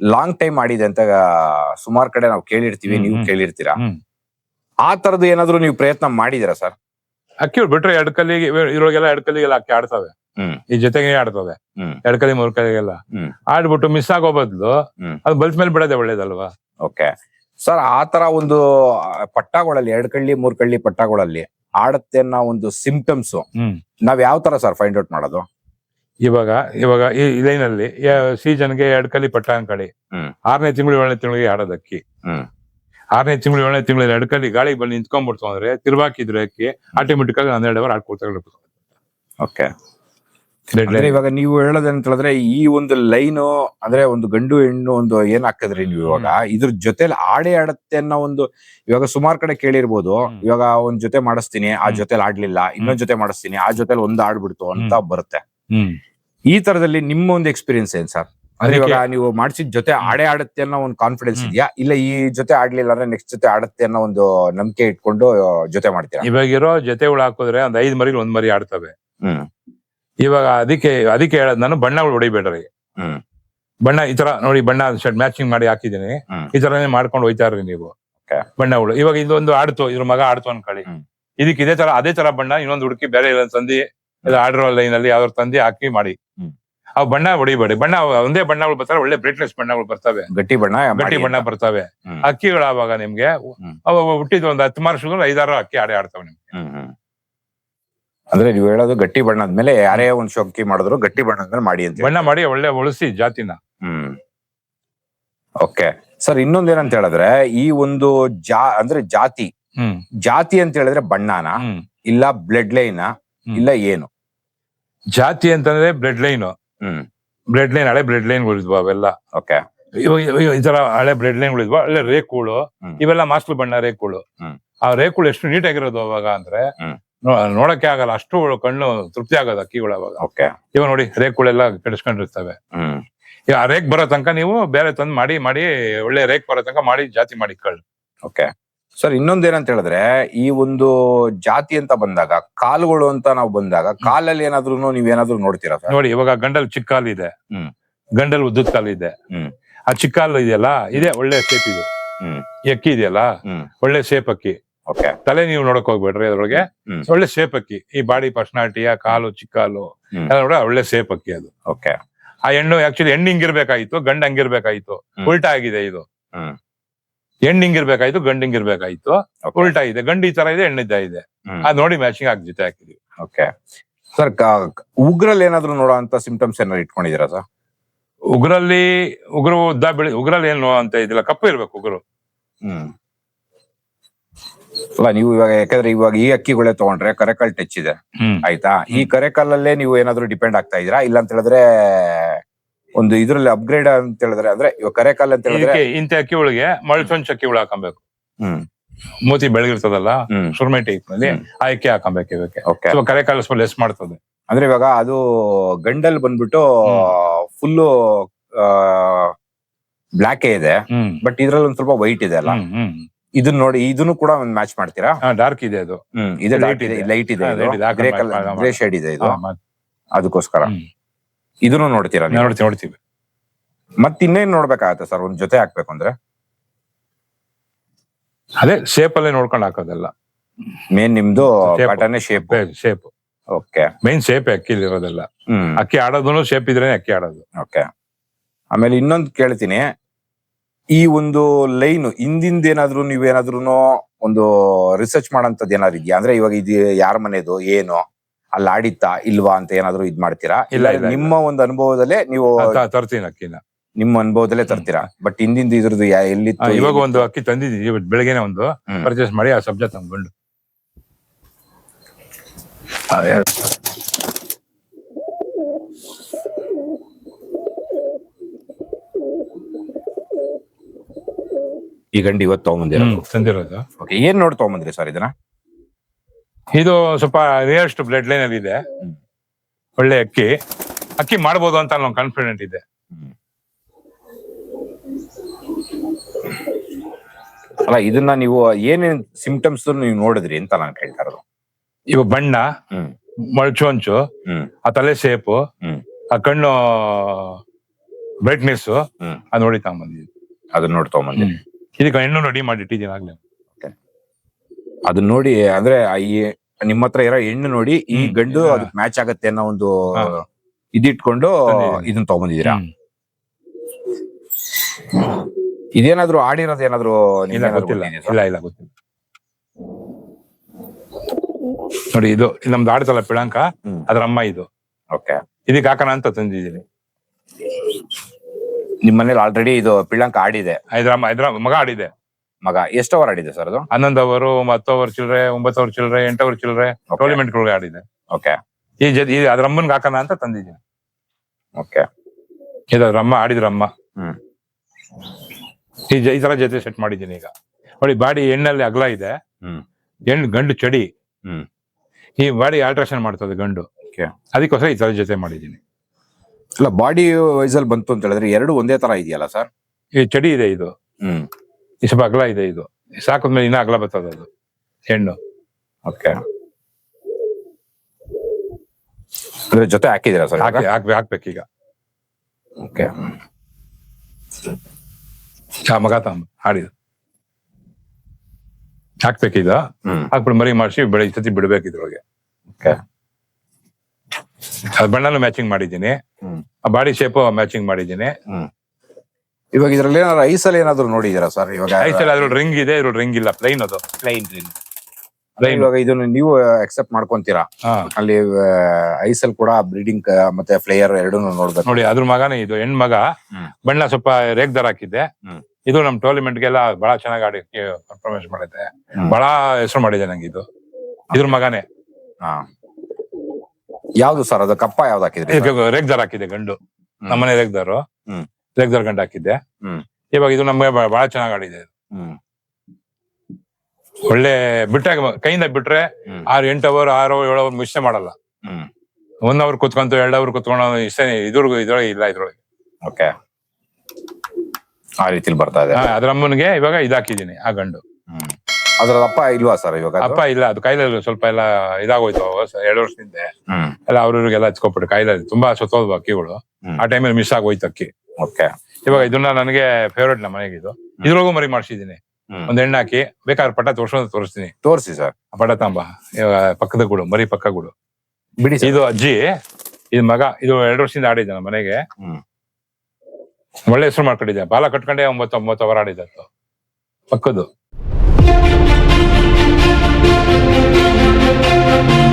ಲಾಂಗ್ ಟೈಮ್ ಮಾಡಿದೆ ಅಂತ ಸುಮಾರು ಕಡೆ ನಾವು ಕೇಳಿರ್ತೀವಿ ನೀವು. ಕೇಳಿರ್ತೀರಾ. ಆ ತರದ್ದು ಏನಾದ್ರು ನೀವು ಪ್ರಯತ್ನ ಮಾಡಿದಿರಾ ಸರ್? ಅಕ್ಕಿ ಬಿಟ್ರೆ ಎರಡ್ ಕಲ್ಲಿಗೆ ಇರೋಗೆಲ್ಲ ಎರಡ್ ಕಲ್ಲಿಗೆಲ್ಲ ಅಕ್ಕಿ ಆಡ್ತವೆ. ಹ್ಮ್. ಈ ಜೊತೆಗೆ ಆಡ್ತವೆ. ಎರಡು ಎರಡ್ ಕಲಿ ಮೂರ್ ಕಲಿಗೆಲ್ಲ ಹ್ಮ್. ಆಡ್ಬಿಟ್ಟು ಮಿಸ್ ಆಗೋ ಬದಲು. ಅದು ಬಲ್ಸ್ ಮೇಲೆ ಬಿಡೋದೆ ಒಳ್ಳೇದಲ್ವಾ? ಓಕೆ. ಸರ್ ಆ ತರ ಒಂದು ಪಟ್ಟಾಗಳಲ್ಲಿ ಎರಡ್ ಕಳ್ಳಿ ಮೂರ್ ಕಳ್ಳಿ ಪಟ್ಟಾಗಳಲ್ಲಿ ಆಡತ್ತೆ ಅನ್ನೋ ಒಂದು ಸಿಂಪ್ಟಮ್ಸ್ ಹ್ಮ್. ನಾವ್ ಯಾವ ತರ ಸರ್ ಫೈಂಡ್ ಔಟ್ ಮಾಡೋದು? ಇವಾಗ ಇವಾಗ ಈ ಲೈನಲ್ಲಿ ಸೀಸನ್ಗೆ ಎರಡ್ ಕಲಿ ಪಟ್ಟ ಅನ್ಕಳಿ ಹ್ಮ್. ಆರನೇ ತಿಂಗಳು ಏಳನೇ ತಿಂಗಳಿಗೆ ಆಡೋದಕ್ಕಿ. ಹ್ಮ್. ಆರನೇ ತಿಂಗಳು ಏಳನೇ ತಿಂಗಳು ಎರಡು ಕಲ್ಲಿ ಗಾಳಿಗೆ ಬಂದು ನಿಂತ್ಕೊಂಡ್ಬಿಡ್ತು ಅಂದ್ರೆ ತಿರ್ವಾಕಿದ್ರೆ ಅಕ್ಕಿ ಆಟೋಮೆಟಿಕ್ ಆಗಿ ಹನ್ನೆರಡು ಅವರ್ ಆಡ್ಕೊಳ್ತಾ ಓಕೆ. ಇವಾಗ ನೀವು ಹೇಳೋದಂತ ಹೇಳಿದ್ರೆ ಈ ಒಂದು ಲೈನ್ ಅಂದ್ರೆ ಒಂದು ಗಂಡು ಹೆಣ್ಣು ಒಂದು ಏನ್ ಹಾಕಿದ್ರಿ ನೀವು ಇವಾಗ? ಇದ್ರ ಜೊತೆಲಿ ಆಡೇ ಆಡತ್ತೆ ಅನ್ನೋ ಒಂದು ಇವಾಗ ಸುಮಾರು ಕಡೆ ಕೇಳಿರ್ಬೋದು. ಇವಾಗ ಒಂದ್ ಜೊತೆ ಮಾಡಿಸ್ತೀನಿ ಆ. ಜೊತೆಲಿ ಆಡ್ಲಿಲ್ಲ ಇನ್ನೊಂದ್ ಜೊತೆ ಮಾಡಿಸ್ತೀನಿ ಆ ಜೊತೆಲಿ ಒಂದ್ ಆಡ್ಬಿಡ್ತು ಅಂತ ಬರುತ್ತೆ. ಈ ತರದಲ್ಲಿ ನಿಮ್ಮ ಒಂದು ಎಕ್ಸ್ಪೀರಿಯನ್ಸ್ ಏನ್ ಸರ್? ಅಂದ್ರೆ ಇವಾಗ ನೀವು ಮಾಡಿಸಿದ ಜೊತೆ ಆಡೇ ಆಡುತ್ತೆ ಅನ್ನೋ ಒಂದು ಕಾನ್ಫಿಡೆನ್ಸ್. ಇದೆಯಾ? ಇಲ್ಲ ಈ ಜೊತೆ ಆಡ್ಲಿಲ್ಲ ಅಂದ್ರೆ ನೆಕ್ಸ್ಟ್ ಜೊತೆ ಆಡುತ್ತೆ ಅನ್ನೋ ಒಂದು ನಂಬಿಕೆ ಇಟ್ಕೊಂಡು ಜೊತೆ ಮಾಡ್ತೀರಾ? ಇವಾಗಿರೋ ಜೊತೆಗಳು ಹಾಕಿದ್ರೆ ಒಂದ್ ಐದ್ ಮರಿ ಒಂದ್ ಮರಿ ಆಡ್ತವೆ. ಇವಾಗ ಅದಕ್ಕೆ ಅದಕ್ಕೆ ಹೇಳದ್ ನಾನು ಬಣ್ಣಗಳು ಹೊಡಿಬೇಡ್ರಿ. ಬಣ್ಣ ಈ ತರ ನೋಡಿ ಬಣ್ಣ ಶರ್ಟ್ ಮ್ಯಾಚಿಂಗ್ ಮಾಡಿ ಹಾಕಿದೀನಿ ಈ ತರನೇ ಮಾಡ್ಕೊಂಡು ಹೋಯ್ತಾರ್ರಿ ನೀವು. ಬಣ್ಣಗಳು ಇವಾಗ ಇದೊಂದು ಆಡ್ತು ಇದ್ರ ಮಗ ಆಡ್ತು ಅನ್ಕೊಳ್ಳಿ. ಇದಕ್ಕೆ ಇದೇ ತರ ಅದೇ ತರ ಬಣ್ಣ ಇನ್ನೊಂದು ಹುಡುಕಿ ಬೇರೆ ಇಲ್ಲ ತಂದಿ ಆಡಿರೋ ಲೈನ್ ಅಲ್ಲಿ ಯಾವ್ದಾದ್ರು ತಂದಿ ಹಾಕಿ ಮಾಡಿ. ಅವು ಬಣ್ಣ ಹೊಡಿಬೇಡಿ. ಬಣ್ಣ ಒಂದೇ ಬಣ್ಣಗಳು ಬರ್ತಾರೆ ಒಳ್ಳೆ ಬ್ರೈಟ್ನೆಸ್ ಬಣ್ಣಗಳು ಬರ್ತವೆ. ಗಟ್ಟಿ ಬಣ್ಣ ಗಟ್ಟಿ ಬಣ್ಣ. ಬರ್ತವೆ. ಅಕ್ಕಿಗಳು ಆವಾಗ ನಿಮ್ಗೆ. ಅವ ಹುಟ್ಟಿದ ಒಂದು ಹತ್ತು ಮಾರ್ಷಗಳು ಐದಾರು ಅಕ್ಕಿ ಆಡೆ ಆಡ್ತಾವೆ ನಿಮ್ಗೆ. ಅಂದ್ರೆ ನೀವು ಹೇಳೋದು ಗಟ್ಟಿ ಬಣ್ಣದ ಮೇಲೆ ಯಾರೇ ಒಂದ್ ಶೋಕಿ ಮಾಡಿದ್ರು ಗಟ್ಟಿ ಬಣ್ಣದ ಮೇಲೆ ಮಾಡಿ ಅಂತ ಬಣ್ಣ ಮಾಡಿ ಒಳ್ಳೆ ಉಳಿಸಿ ಜಾತಿನ. ಹ್ಮ್. ಓಕೆ. ಸರ್ ಇನ್ನೊಂದೇನಂತ ಹೇಳಿದ್ರೆ ಈ ಒಂದು ಜಾ ಅಂದ್ರೆ ಜಾತಿ. ಜಾತಿ ಅಂತ ಹೇಳಿದ್ರೆ ಬಣ್ಣನ? ಇಲ್ಲ ಬ್ಲಡ್ ಲೈನ್ ಇಲ್ಲ ಏನು? ಜಾತಿ ಅಂತಂದ್ರೆ ಬ್ಲಡ್ ಲೈನ್ ಹ್ಮ್. ಬ್ಲಡ್ ಲೈನ್ ಹಳೆ ಬ್ಲಡ್ ಲೈನ್ ಉಳಿದ್ವು ಅವೆಲ್ಲ. ಓಕೆ ಈ ತರ ಹಳೆ ಬ್ಲಡ್ ಲೈನ್ ಉಳಿದ್ವು ಹಳೆ ರೇಕುಗಳು ಹ್ಮ್. ಇವೆಲ್ಲ ಮಾಸ್ಟರ್ ಬಣ್ಣ ರೇಕುಗಳು ಹ್ಮ್. ಆ ರೇಕುಗಳು ಎಷ್ಟು ನೀಟಾಗಿರೋದು ಅವಾಗ ಅಂದ್ರೆ ಹ್ಮ್. ನೋ- ನೋಡಕ್ಕೆ ಆಗಲ್ಲ. ಅಷ್ಟು ಕಣ್ಣು ತೃಪ್ತಿ ಆಗೋದು ಅಕ್ಕಿಗಳು ಅವಾಗ. ಓಕೆ ಇವ ನೋಡಿ ರೇಕುಗಳೆಲ್ಲ ಕೆಡಿಸ್ಕೊಂಡಿರ್ತವೆ. ಹ್ಮ್. ಈಗ ಆ ರೇಕ್ ಬರೋ ತನಕ ನೀವು ಬೇರೆ ತಂದು ಮಾಡಿ ಮಾಡಿ ಒಳ್ಳೆ ರೇಕ್ ಬರೋ ತನಕ ಮಾಡಿ ಜಾತಿ ಮಾಡಿ ಕಳ್ಳಿ ಓಕೆ ಸರ್ ಇನ್ನೊಂದೇನಂತ ಹೇಳಿದ್ರೆ ಈ ಒಂದು ಜಾತಿ ಅಂತ ಬಂದಾಗ ಕಾಲುಗಳು ಅಂತ ನಾವು ಬಂದಾಗ ಕಾಲಲ್ಲಿ ಏನಾದ್ರು ನೀವೇನಾದ್ರೂ ನೋಡ್ತೀರಾ ಸರ್ ನೋಡಿ ಇವಾಗ ಗಂಡಲ್ ಚಿಕ್ಕ ಕಾಲು ಇದೆ. ಹ್ಮ್. ಗಂಡಲ್ ಉದ್ದದ ಕಾಲು ಇದೆ. ಹ್ಮ್. ಆ ಚಿಕ್ಕ ಕಾಲು ಇದೆಯಲ್ಲ ಇದೆ ಒಳ್ಳೆ ಶೇಪ್ ಇದು. ಹ್ಮ್. ಈ ಇದೆಯಲ್ಲ ಹ್ಮ್. ಒಳ್ಳೆ ಶೇಪ್ ಅಕ್ಕಿ. ಓಕೆ ತಲೆ ನೀವು ನೋಡಕ್ ಹೋಗ್ಬೇಡ್ರಿ ಅದ್ರೊಳಗೆ. ಹ್ಮ್. ಒಳ್ಳೆ ಶೇಪ್ ಅಕ್ಕಿ. ಈ ಬಾಡಿ ಪರ್ಸನಾಲಿಟಿಯ ಕಾಲು ಚಿಕ್ಕ ಕಾಲು ಹ್ಮ್. ಎಲ್ಲ ನೋಡ್ರೆ ಒಳ್ಳೆ ಶೇಪ್ ಅಕ್ಕಿ ಅದು. ಓಕೆ ಆ ಹೆಣ್ಣು ಆಕ್ಚುಲಿ ಹೆಣ್ಣು ಹಿಂಗಿರ್ಬೇಕಾಯ್ತು ಗಂಡ ಹಂಗಿರ್ಬೇಕಾಯ್ತು. ಹ್ಮ್. ಉಲ್ಟಾ ಆಗಿದೆ ಇದು. ಹ್ಮ್. ಹೆಣ್ಣು ಹಿಂಗಿರ್ಬೇಕಾಯ್ತು ಗಂಡಿಂಗ್ ಇರ್ಬೇಕಾಯ್ತು. ಉಲ್ಟಾ ಇದೆ ಗಂಡು ಈ ತರ ಇದೆ ಹೆಣ್ಣಿದ್ದ ಇದೆ. ಅದ್ ನೋಡಿ ಮ್ಯಾಚಿಂಗ್ ಆಗಿ ಜೊತೆ ಹಾಕಿದ್ವಿ. ಓಕೆ ಸರ್ ಉಗ್ರಲ್ಲಿ ಏನಾದ್ರು ನೋಡೋ ಅಂತ ಸಿಂಪ್ಟಮ್ಸ್ ಏನಾದ್ರು ಇಟ್ಕೊಂಡಿದ್ದೀರಾ ಸರ್ ಉಗ್ರಲ್ಲಿ ಉಗ್ರು ಉದ್ದ ಬೆಳಿ ಉಗ್ರಲ್ಲಿ ಏನು ಅಂತ ಇದಿಲ್ಲ ಕಪ್ಪು ಇರ್ಬೇಕು ಉಗ್ರು. ಹ್ಮ್. ಅಲ್ಲ ನೀವು ಇವಾಗ ಯಾಕಂದ್ರೆ ಇವಾಗ ಈ ಅಕ್ಕಿಗಳೇ ತಗೊಂಡ್ರೆ ಕರೆಕಲ್ ಟಚ್ ಇದೆ. ಆಯ್ತಾ? ಈ ಕರೆಕಾಲಲ್ಲೇ ನೀವು ಏನಾದ್ರು ಡಿಪೆಂಡ್ ಆಗ್ತಾ ಇದೀರಾ ಇಲ್ಲ ಅಂತ ಹೇಳಿದ್ರೆ ಒಂದು ಇದ್ರಲ್ಲಿ ಅಪ್ಗ್ರೇಡ್ ಅಂತ ಹೇಳಿದ್ರೆ ಅಂದ್ರೆ ಇವಾಗ ಕರೆಕಾಲ ಅಂತ ಹೇಳಿದ್ರೆ ಇದಕ್ಕೆ ಇಂಥ ಅಕ್ಕಿ ಒಳಗೆ ಮಳ್ಸೊಂಚ್ ಅಕ್ಕಿ ಹುಳ ಹಾಕೊಬೇಕು. ಹ್ಮ್. ಮೂತಿ ಬೆಳಗಿರ್ತದಲ್ಲ ಹ್ಮ್. ಸುರ್ಮೆ ಟೈಪ್ನಲ್ಲಿ. ಆ ಅಕ್ಕಿ ಹಾಕೊಬೇಕು ಇವಕ್ಕೆ ಓಕೆ ಸೊ ಕರೆಕಾಲ ಸ್ವಲ್ಪ ಲೆಸ್ ಮಾಡ್ತದೆ. ಅಂದ್ರೆ ಇವಾಗ ಅದು ಗಂಡಲ್ ಬಂದ್ಬಿಟ್ಟು ಫುಲ್ಲು ಬ್ಲಾಕ್ ಇದೆ. ಹ್ಮ್. ಬಟ್ ಇದ್ರಲ್ಲಿ ಒಂದ್ ಸ್ವಲ್ಪ ವೈಟ್ ಇದೆ ಅಲ್ಲ. ಹ್ಮ್ ಹ್ಮ್. ಇದನ್ನ ನೋಡಿ ಇದನ್ನು ಕೂಡ ಒಂದ್ ಮ್ಯಾಚ್ ಮಾಡ್ತೀರಾ? ಡಾರ್ಕ್ ಇದೆ ಅದು. ಇದು Light ಲೈಟ್ ಇದೆ ಇದೆ. ಲೈಟ್ ಇದೆ ಹಾ, light ಇದೆ. ಹಾಕೊಂಡು grey match colour grey shade ಇದೆ ಇದು. ಹಾ, ಮತ್ತ್. ಅದಕ್ಕೋಸ್ಕರ. ಹ್ಮ್. ಇದನ್ನು ನೋಡ್ತೀರಾ ನೀವು? ನೋಡ್ತೀವಿ ನೋಡ್ತೀವಿ. ಮತ್ ಇನ್ನೇನ್ ನೋಡ್ಬೇಕಾಗತ್ತೆ ಸರ್? ಒಂದ್ ಜೊತೆ ಹಾಕ್ಬೇಕು ಅಂದ್ರೆ? ಅದೇ ಶೇಪ್ ಅಲ್ಲೇ ನೋಡ್ಕೊಂಡು ಹಾಕೋದಲ್ಲ. ಮೇನ್ ನಿಮ್ದು Shape. Shape shape okay main shape ಅಕ್ಕಿಲಿ ಇರೋದೆಲ್ಲ ಹ್ಮ್. ಅಕ್ಕಿ ಆಡೋದು ಶೇಪ್ ಇದ್ರೆ ಅಕ್ಕಿ ಆಡೋದು. ಓಕೆ ಆಮೇಲೆ ಇನ್ನೊಂದು ಕೇಳ್ತೀನಿ. ಈ ಒಂದು ಲೈನ್ ಹಿಂದಿಂದ ಏನಾದ್ರು ನೀವೇನಾದ್ರೂ ಒಂದು ರಿಸರ್ಚ್ ಮಾಡೋಂಥದ್ದು ಏನಾದ್ರು ಇದೆಯಾ? ಅಂದ್ರೆ ಇವಾಗ ಇದು ಯಾರ ಮನೆದು? ಏನು? ಅಲ್ಲಿ ಆಡಿತ್ತಾ ಇಲ್ವಾ ಅಂತ ಏನಾದ್ರು ಇದ್ ಮಾಡ್ತೀರಾ? ಇಲ್ಲ, ನಿಮ್ಮ ಒಂದು ಅನುಭವದಲ್ಲೇ ನೀವು ತರ್ತೀನಿ ಅಕ್ಕಿನ. ನಿಮ್ಮ ಅನುಭವದಲ್ಲೇ ತರ್ತೀರಾ? ಬಟ್ ಹಿಂದಿಂದ ಇದ್ರದ್ದು ಎಲ್ಲಿ ಎಲ್ಲಿತ್ತು? ಇವಾಗ ಒಂದು ಅಕ್ಕಿ ತಂದಿದ್ದೀವಿ ಇವತ್ತು ಬೆಳಗ್ಗೆನೆ ಒಂದು. ಪರ್ಚೇಸ್ ಮಾಡಿ ಆ ಸಬ್ಜೆಕ್ಟ್ ತಂದ್ಕೊಂಡು ಈ ಗಂಡಿ ಇವತ್ತು ತಗೊಂಬಂದಿರೋದು ತಂದಿರೋದು. ಏನ್ ನೋಡಿ ತಗೊಂಬಂದ್ರಿ ಸರ್ ಇದನ್ನ? ಇದು ಸ್ವಲ್ಪ ನಿಯರೆಸ್ಟ್ ಬ್ಲಡ್ ಲೈನ್ ಅಲ್ಲಿ ಇದೆ ಒಳ್ಳೆ ಅಕ್ಕಿ. ಅಕ್ಕಿ ಮಾಡ್ಬೋದು ಅಂತ ನಾನು ಕಾನ್ಫಿಡೆಂಟ್ ಇದೆ ಅಲ್ಲ ಇದನ್ನ ನೀವು ಏನೇನ್ ಸಿಂಪ್ಟಮ್ಸ್ ನೀವು ನೋಡಿದ್ರಿ ಅಂತ ನಾನು ಕೇಳ್ತಾ ಇರೋದು. ಇವ ಬಣ್ಣ ಹ್ಮ್. ಮೊಳಚೊಂಚು ಆ ತಲೆ ಶೇಪು ಆ ಕಣ್ಣು ಬ್ರೈಟ್ನೆಸ್ ಅದು ನೋಡಿ ತಗೊಂಬಂದಿದ್ವಿ ಅದನ್ನ ನೋಡಿ ತಗೊಂಬಂದಿರಿ ಇದಕ್ಕೆ ಹೆಣ್ಣು ರೆಡಿ ಮಾಡಿ ಇಟ್ಟಿದ್ದೀನಿ ಆಗ್ಲೇ. ಅದನ್ನ ನೋಡಿ ಅಂದ್ರೆ ಈ ನಿಮ್ಮ ಹತ್ರ ಇರೋ ಹೆಣ್ಣು ನೋಡಿ ಈ ಗಂಡು. ಅದಕ್ಕೆ ಮ್ಯಾಚ್ ಆಗತ್ತೆ ಅನ್ನೋ ಒಂದು ಇದಿಟ್ಕೊಂಡು. ಇದನ್ನ ತಗೊಂಡಿದೀರಾ ಇದೇನಾದ್ರು ಆಡಿರೋದು ಏನಾದ್ರು ಇಲ್ಲ ಗೊತ್ತಿಲ್ಲ. ಇಲ್ಲ ಇಲ್ಲ ಗೊತ್ತಿಲ್ಲ. ನೋಡಿ ಇದು ನಮ್ದು ಆಡ್ತಲ್ಲ ಪಿಳಂಕ. ಅದ್ರ ಅಮ್ಮ ಇದು. ಓಕೆ. ಇದಕ್ಕೆ ಹಾಕೋಣ ಅಂತ ತಂದಿದ್ದೀನಿ ನಿಮ್ ಮನೇಲಿ ಆಲ್ರೆಡಿ ಇದು ಪಿಳಂಕ ಆಡಿದೆ. ಹೈದ್ರಾಮ ಹೈದ್ರಾಮ ಮಗ ಆಡಿದೆ. ಮಗ ಎಷ್ಟು ಅವರ್ ಆಡಿದೆ ಸರ್ ಅದು? ಹನ್ನೊಂದು ಅವರು ಹತ್ತು ಅವರ್ ಚಿಲ್ಲರೆ ಒಂಬತ್ತು ಅವರ್ ಚಿಲ್ಲರೆ ಎಂಟು ಅವರ್ ಚಿಲ್ಲರೆ Okay. ಟೂರ್ನಿಮೆಂಟ್ ಗಳಿಗೆ ಆಡಿದೆ. ಓಕೆ ಈ ಜೊತೆ ಈ ಅದ್ರ ಅಮ್ಮನ್ಗೆ ಹಾಕೋಣ ಅಂತ ತಂದಿದ್ದೀನಿ. ಓಕೆ ಇದು ಅದ್ರ ಅಮ್ಮ ಆಡಿದ್ರ ಅಮ್ಮ. ಹ್ಮ್. ಈ ಜ- ಈ ತರ ಜೊತೆ ಸೆಟ್ ಮಾಡಿದ್ದೀನಿ ಈಗ. ನೋಡಿ ಬಾಡಿ ಎಣ್ಣಲ್ಲಿ ಅಗಲ ಇದೆ. ಹ್ಮ್. ಹೆಣ್ಣು ಗಂಡು ಚಡಿ. ಹ್ಮ್. ಈ ಬಾಡಿ ಆಲ್ಟ್ರೇಷನ್ ಮಾಡ್ತದೆ ಗಂಡು. Okay. ಅದಕ್ಕೋಸ್ಕರ ಈ ತರ ಜೊತೆ ಮಾಡಿದ್ದೀನಿ. ಅಲ್ಲ ಬಾಡಿ ವೈಸ್ ಅಲ್ಲಿ ಬಂತು ಅಂತ ಹೇಳಿದ್ರೆ ಎರಡು ಒಂದೇ ತರ ಇದೆಯಲ್ಲ ಸರ್ ಈ ಚಡಿ ಇದೆ ಇದು. ಹ್ಮ್. ಸ್ವಲ್ಪ ಅಗಲ ಇದೆ ಇದು ಸಾಕಿದ್ಮೇಲೆ ಇನ್ನೂ ಅಗಲ ಬರ್ತದೆ ಅದು ಹೆಣ್ಣು ಓಕೆ ಅದ್ರ ಜೊತೆ ಹಾಕಿದ್ದೀರಾ ಸರ್ ಹಾಕಿ ಹಾಕ್ಬೇಕು ಹಾಕ್ಬೇಕೀಗ ಓಕೆ ಆ ಮಗ ತಮ್ಮ ಆಡಿದ ಹಾಕ್ಬೇಕೀಗ ಹ್ಮ್ ಹಾಕ್ಬಿಟ್ಟು ಮರಿ ಮಾಡಿಸಿ ಬೆಳೆ ಸತಿ ಬಿಡ್ಬೇಕು ಇದ್ರೊಳಗೆ ಓಕೆ ಅದ್ ಬಣ್ಣನು ಮ್ಯಾಚಿಂಗ್ ಮಾಡಿದ್ದೀನಿ ಆ ಬಾಡಿ ಶೇಪ್ ಮ್ಯಾಚಿಂಗ್ ಮಾಡಿದ್ದೀನಿ ಇವಾಗ ಇದ್ರಲ್ಲಿ ಏನಾದ್ರು ಐಸಲ್ಲಿ ಏನಾದ್ರು ನೋಡಿದೀರಾ ಸರ್ ಇವಾಗ ಐಸಲ್ಲಿ ಅದ್ರಲ್ಲಿ ರಿಂಗ್ ಇದೆ ಇದ್ರಲ್ಲಿ ರಿಂಗ್ ಇಲ್ಲ ಪ್ಲೈನ್ ಅದು. ಪ್ಲೈನ್ ರಿಂಗ್ ಇವಾಗ ಇದನ್ನ ನೀವು ಅಕ್ಸೆಪ್ಟ್ ಮಾಡ್ಕೊಂತೀರಾ? ಅಲ್ಲಿ ಐಸಲ್ ಕೂಡ ಬ್ರೀಡಿಂಗ್ ಮತ್ತೆ ಫ್ಲೇಯರ್ ಎರಡನ್ನೂ ನೋಡ್ಬೇಕು. ನೋಡಿ ಅದ್ರ ಮಗನೇ ಇದು ಹೆಣ್ ಮಗ ಬಣ್ಣ ಸ್ವಲ್ಪ ರೇಗ್ದಾರ್ ಹಾಕಿದ್ದೆ. ಹ್ಮ್. ಇದು ನಮ್ ಟೂರ್ನಿಮೆಂಟ್ ಗೆಲ್ಲ ಬಹಳ ಚೆನ್ನಾಗಿ ಆಡಿ ಪರ್ಫಾರ್ಮೆನ್ಸ್ ಮಾಡಿದೆ ಬಹಳ ಹೆಸರು ಮಾಡಿದೆ ನಂಗೆ ಇದು. ಇದ್ರ ಮಗನೇ. ಹಾ. ಯಾವ್ದು ಸರ್ ಅದು ಕಪ್ಪ ಯಾವ್ದು ಹಾಕಿದ್ರೆ ರೇಗ್ ದರ ರೇಗ್ದಾರ್ ಹಾಕಿದೆ ಗಂಡು ನಮ್ಮನೆ ನಮ್ಮನೆ ರೇಗ್ದಾರು ಹ್ಮ್. ರೇಗ್ದಾರ್ ಗಂಡು ಹಾಕಿದ್ದೆ. ಹ್ಮ್. ಇವಾಗ ಇದು ನಮ್ಗೆ ಬಹಳ ಚೆನ್ನಾಗಿ ಆಡಿದೆ ಒಳ್ಳೆ ಬಿಟ್ಟಾಗ ಕೈಯಿಂದ ಬಿಟ್ರೆ. ಆರು ಎಂಟು ಅವರ್ ಆರು ಏಳು ಅವರ್ ಮಿಸ್ಟೇ ಮಾಡಲ್ಲ. ಹ್ಮ್. ಒನ್ ಅವರ್ ಕುತ್ಕೊಂತು ಎರಡು ಅವರ್ ಕುತ್ಕೊಂಡು ಇಷ್ಟೇ ಇದ್ರೊಳಗೆ ಇದ್ರೊಳಗೆ ಇಲ್ಲ ಇದ್ರೊಳಗೆ. ಓಕೆ. ಆ ರೀತಿಲಿ ಬರ್ತಾ ಇದೆ. ಅದ್ರ ಅಮ್ಮನ್ಗೆ ಇವಾಗ ಇದಾಕಿದೀನಿ ಆ ಗಂಡು. ಹ್ಮ್. ಅದ್ರ ಅಪ್ಪ ಇಲ್ವಾ ಸರ್ ಇವಾಗ ಅದು? ಅಪ್ಪ ಇಲ್ಲ ಅದು ಕಾಯಿಲೆ ಸ್ವಲ್ಪ ಎಲ್ಲ ಇದಾಗೋಯ್ತು ವರ್ಷ- ಎರಡು ವರ್ಷದಿಂದ. ಹ್ಮ್. ಎಲ್ಲ ಅವ್ರಿಗೆಲ್ಲ ಹಚ್ಕೊಬಿಟ್ಟು ಕಾಯಿಲೆ ತುಂಬಾ ಸತ್ತೋದ್ವು ಅಕ್ಕಿಗಳು. ಹ್ಮ್. ಆ ಟೈಮಲ್ಲಿ ಮಿಸ್ ಆಗೋಯ್ತು ಅಕ್ಕಿ. ಓಕೆ. ಇವಾಗ ಇದನ್ನ ನನಗೆ ಫೇವ್ರೇಟ್ ನಮ್ಮ ಮನೆಗೆ ಇದು. ಇದ್ರೊಳಗೂ ಮರಿ ಮಾಡಿಸಿದೀನಿ ಒಂದ್ ಎಣ್ಣೆ ಹಾಕಿ ಬೇಕಾದ್ರೆ ಪಟ ತೋರ್ಸೋದು ತೋರಿಸ್ತೀನಿ. ತೋರಿಸಿ ಸರ್ ಆ ಪಟ ತಾಂಬ. ಇವಾಗ ಪಕ್ಕದ ಗೂಡು ಮರಿ ಪಕ್ಕ ಗೂಡು. ಬಿಡಿ ಇದು ಅಜ್ಜಿ ಇದು ಮಗ ಇದು ಎರಡು ವರ್ಷದಿಂದ ಆಡಿದ್ದ ನಮ್ಮ ಮನೆಗೆ. ಹ್ಮ್. ಒಳ್ಳೆ ಹೆಸರು ಮಾಡ್ಕೊಂಡಿದ್ದೆ. ಬಾಲ ಕಟ್ಕೊಂಡೆ ಒಂಬತ್ತು ಒಂಬತ್ತು ಅವರ್ ಆಡಿದ್ದು ಪಕ್ಕದ್ದು. Thank you.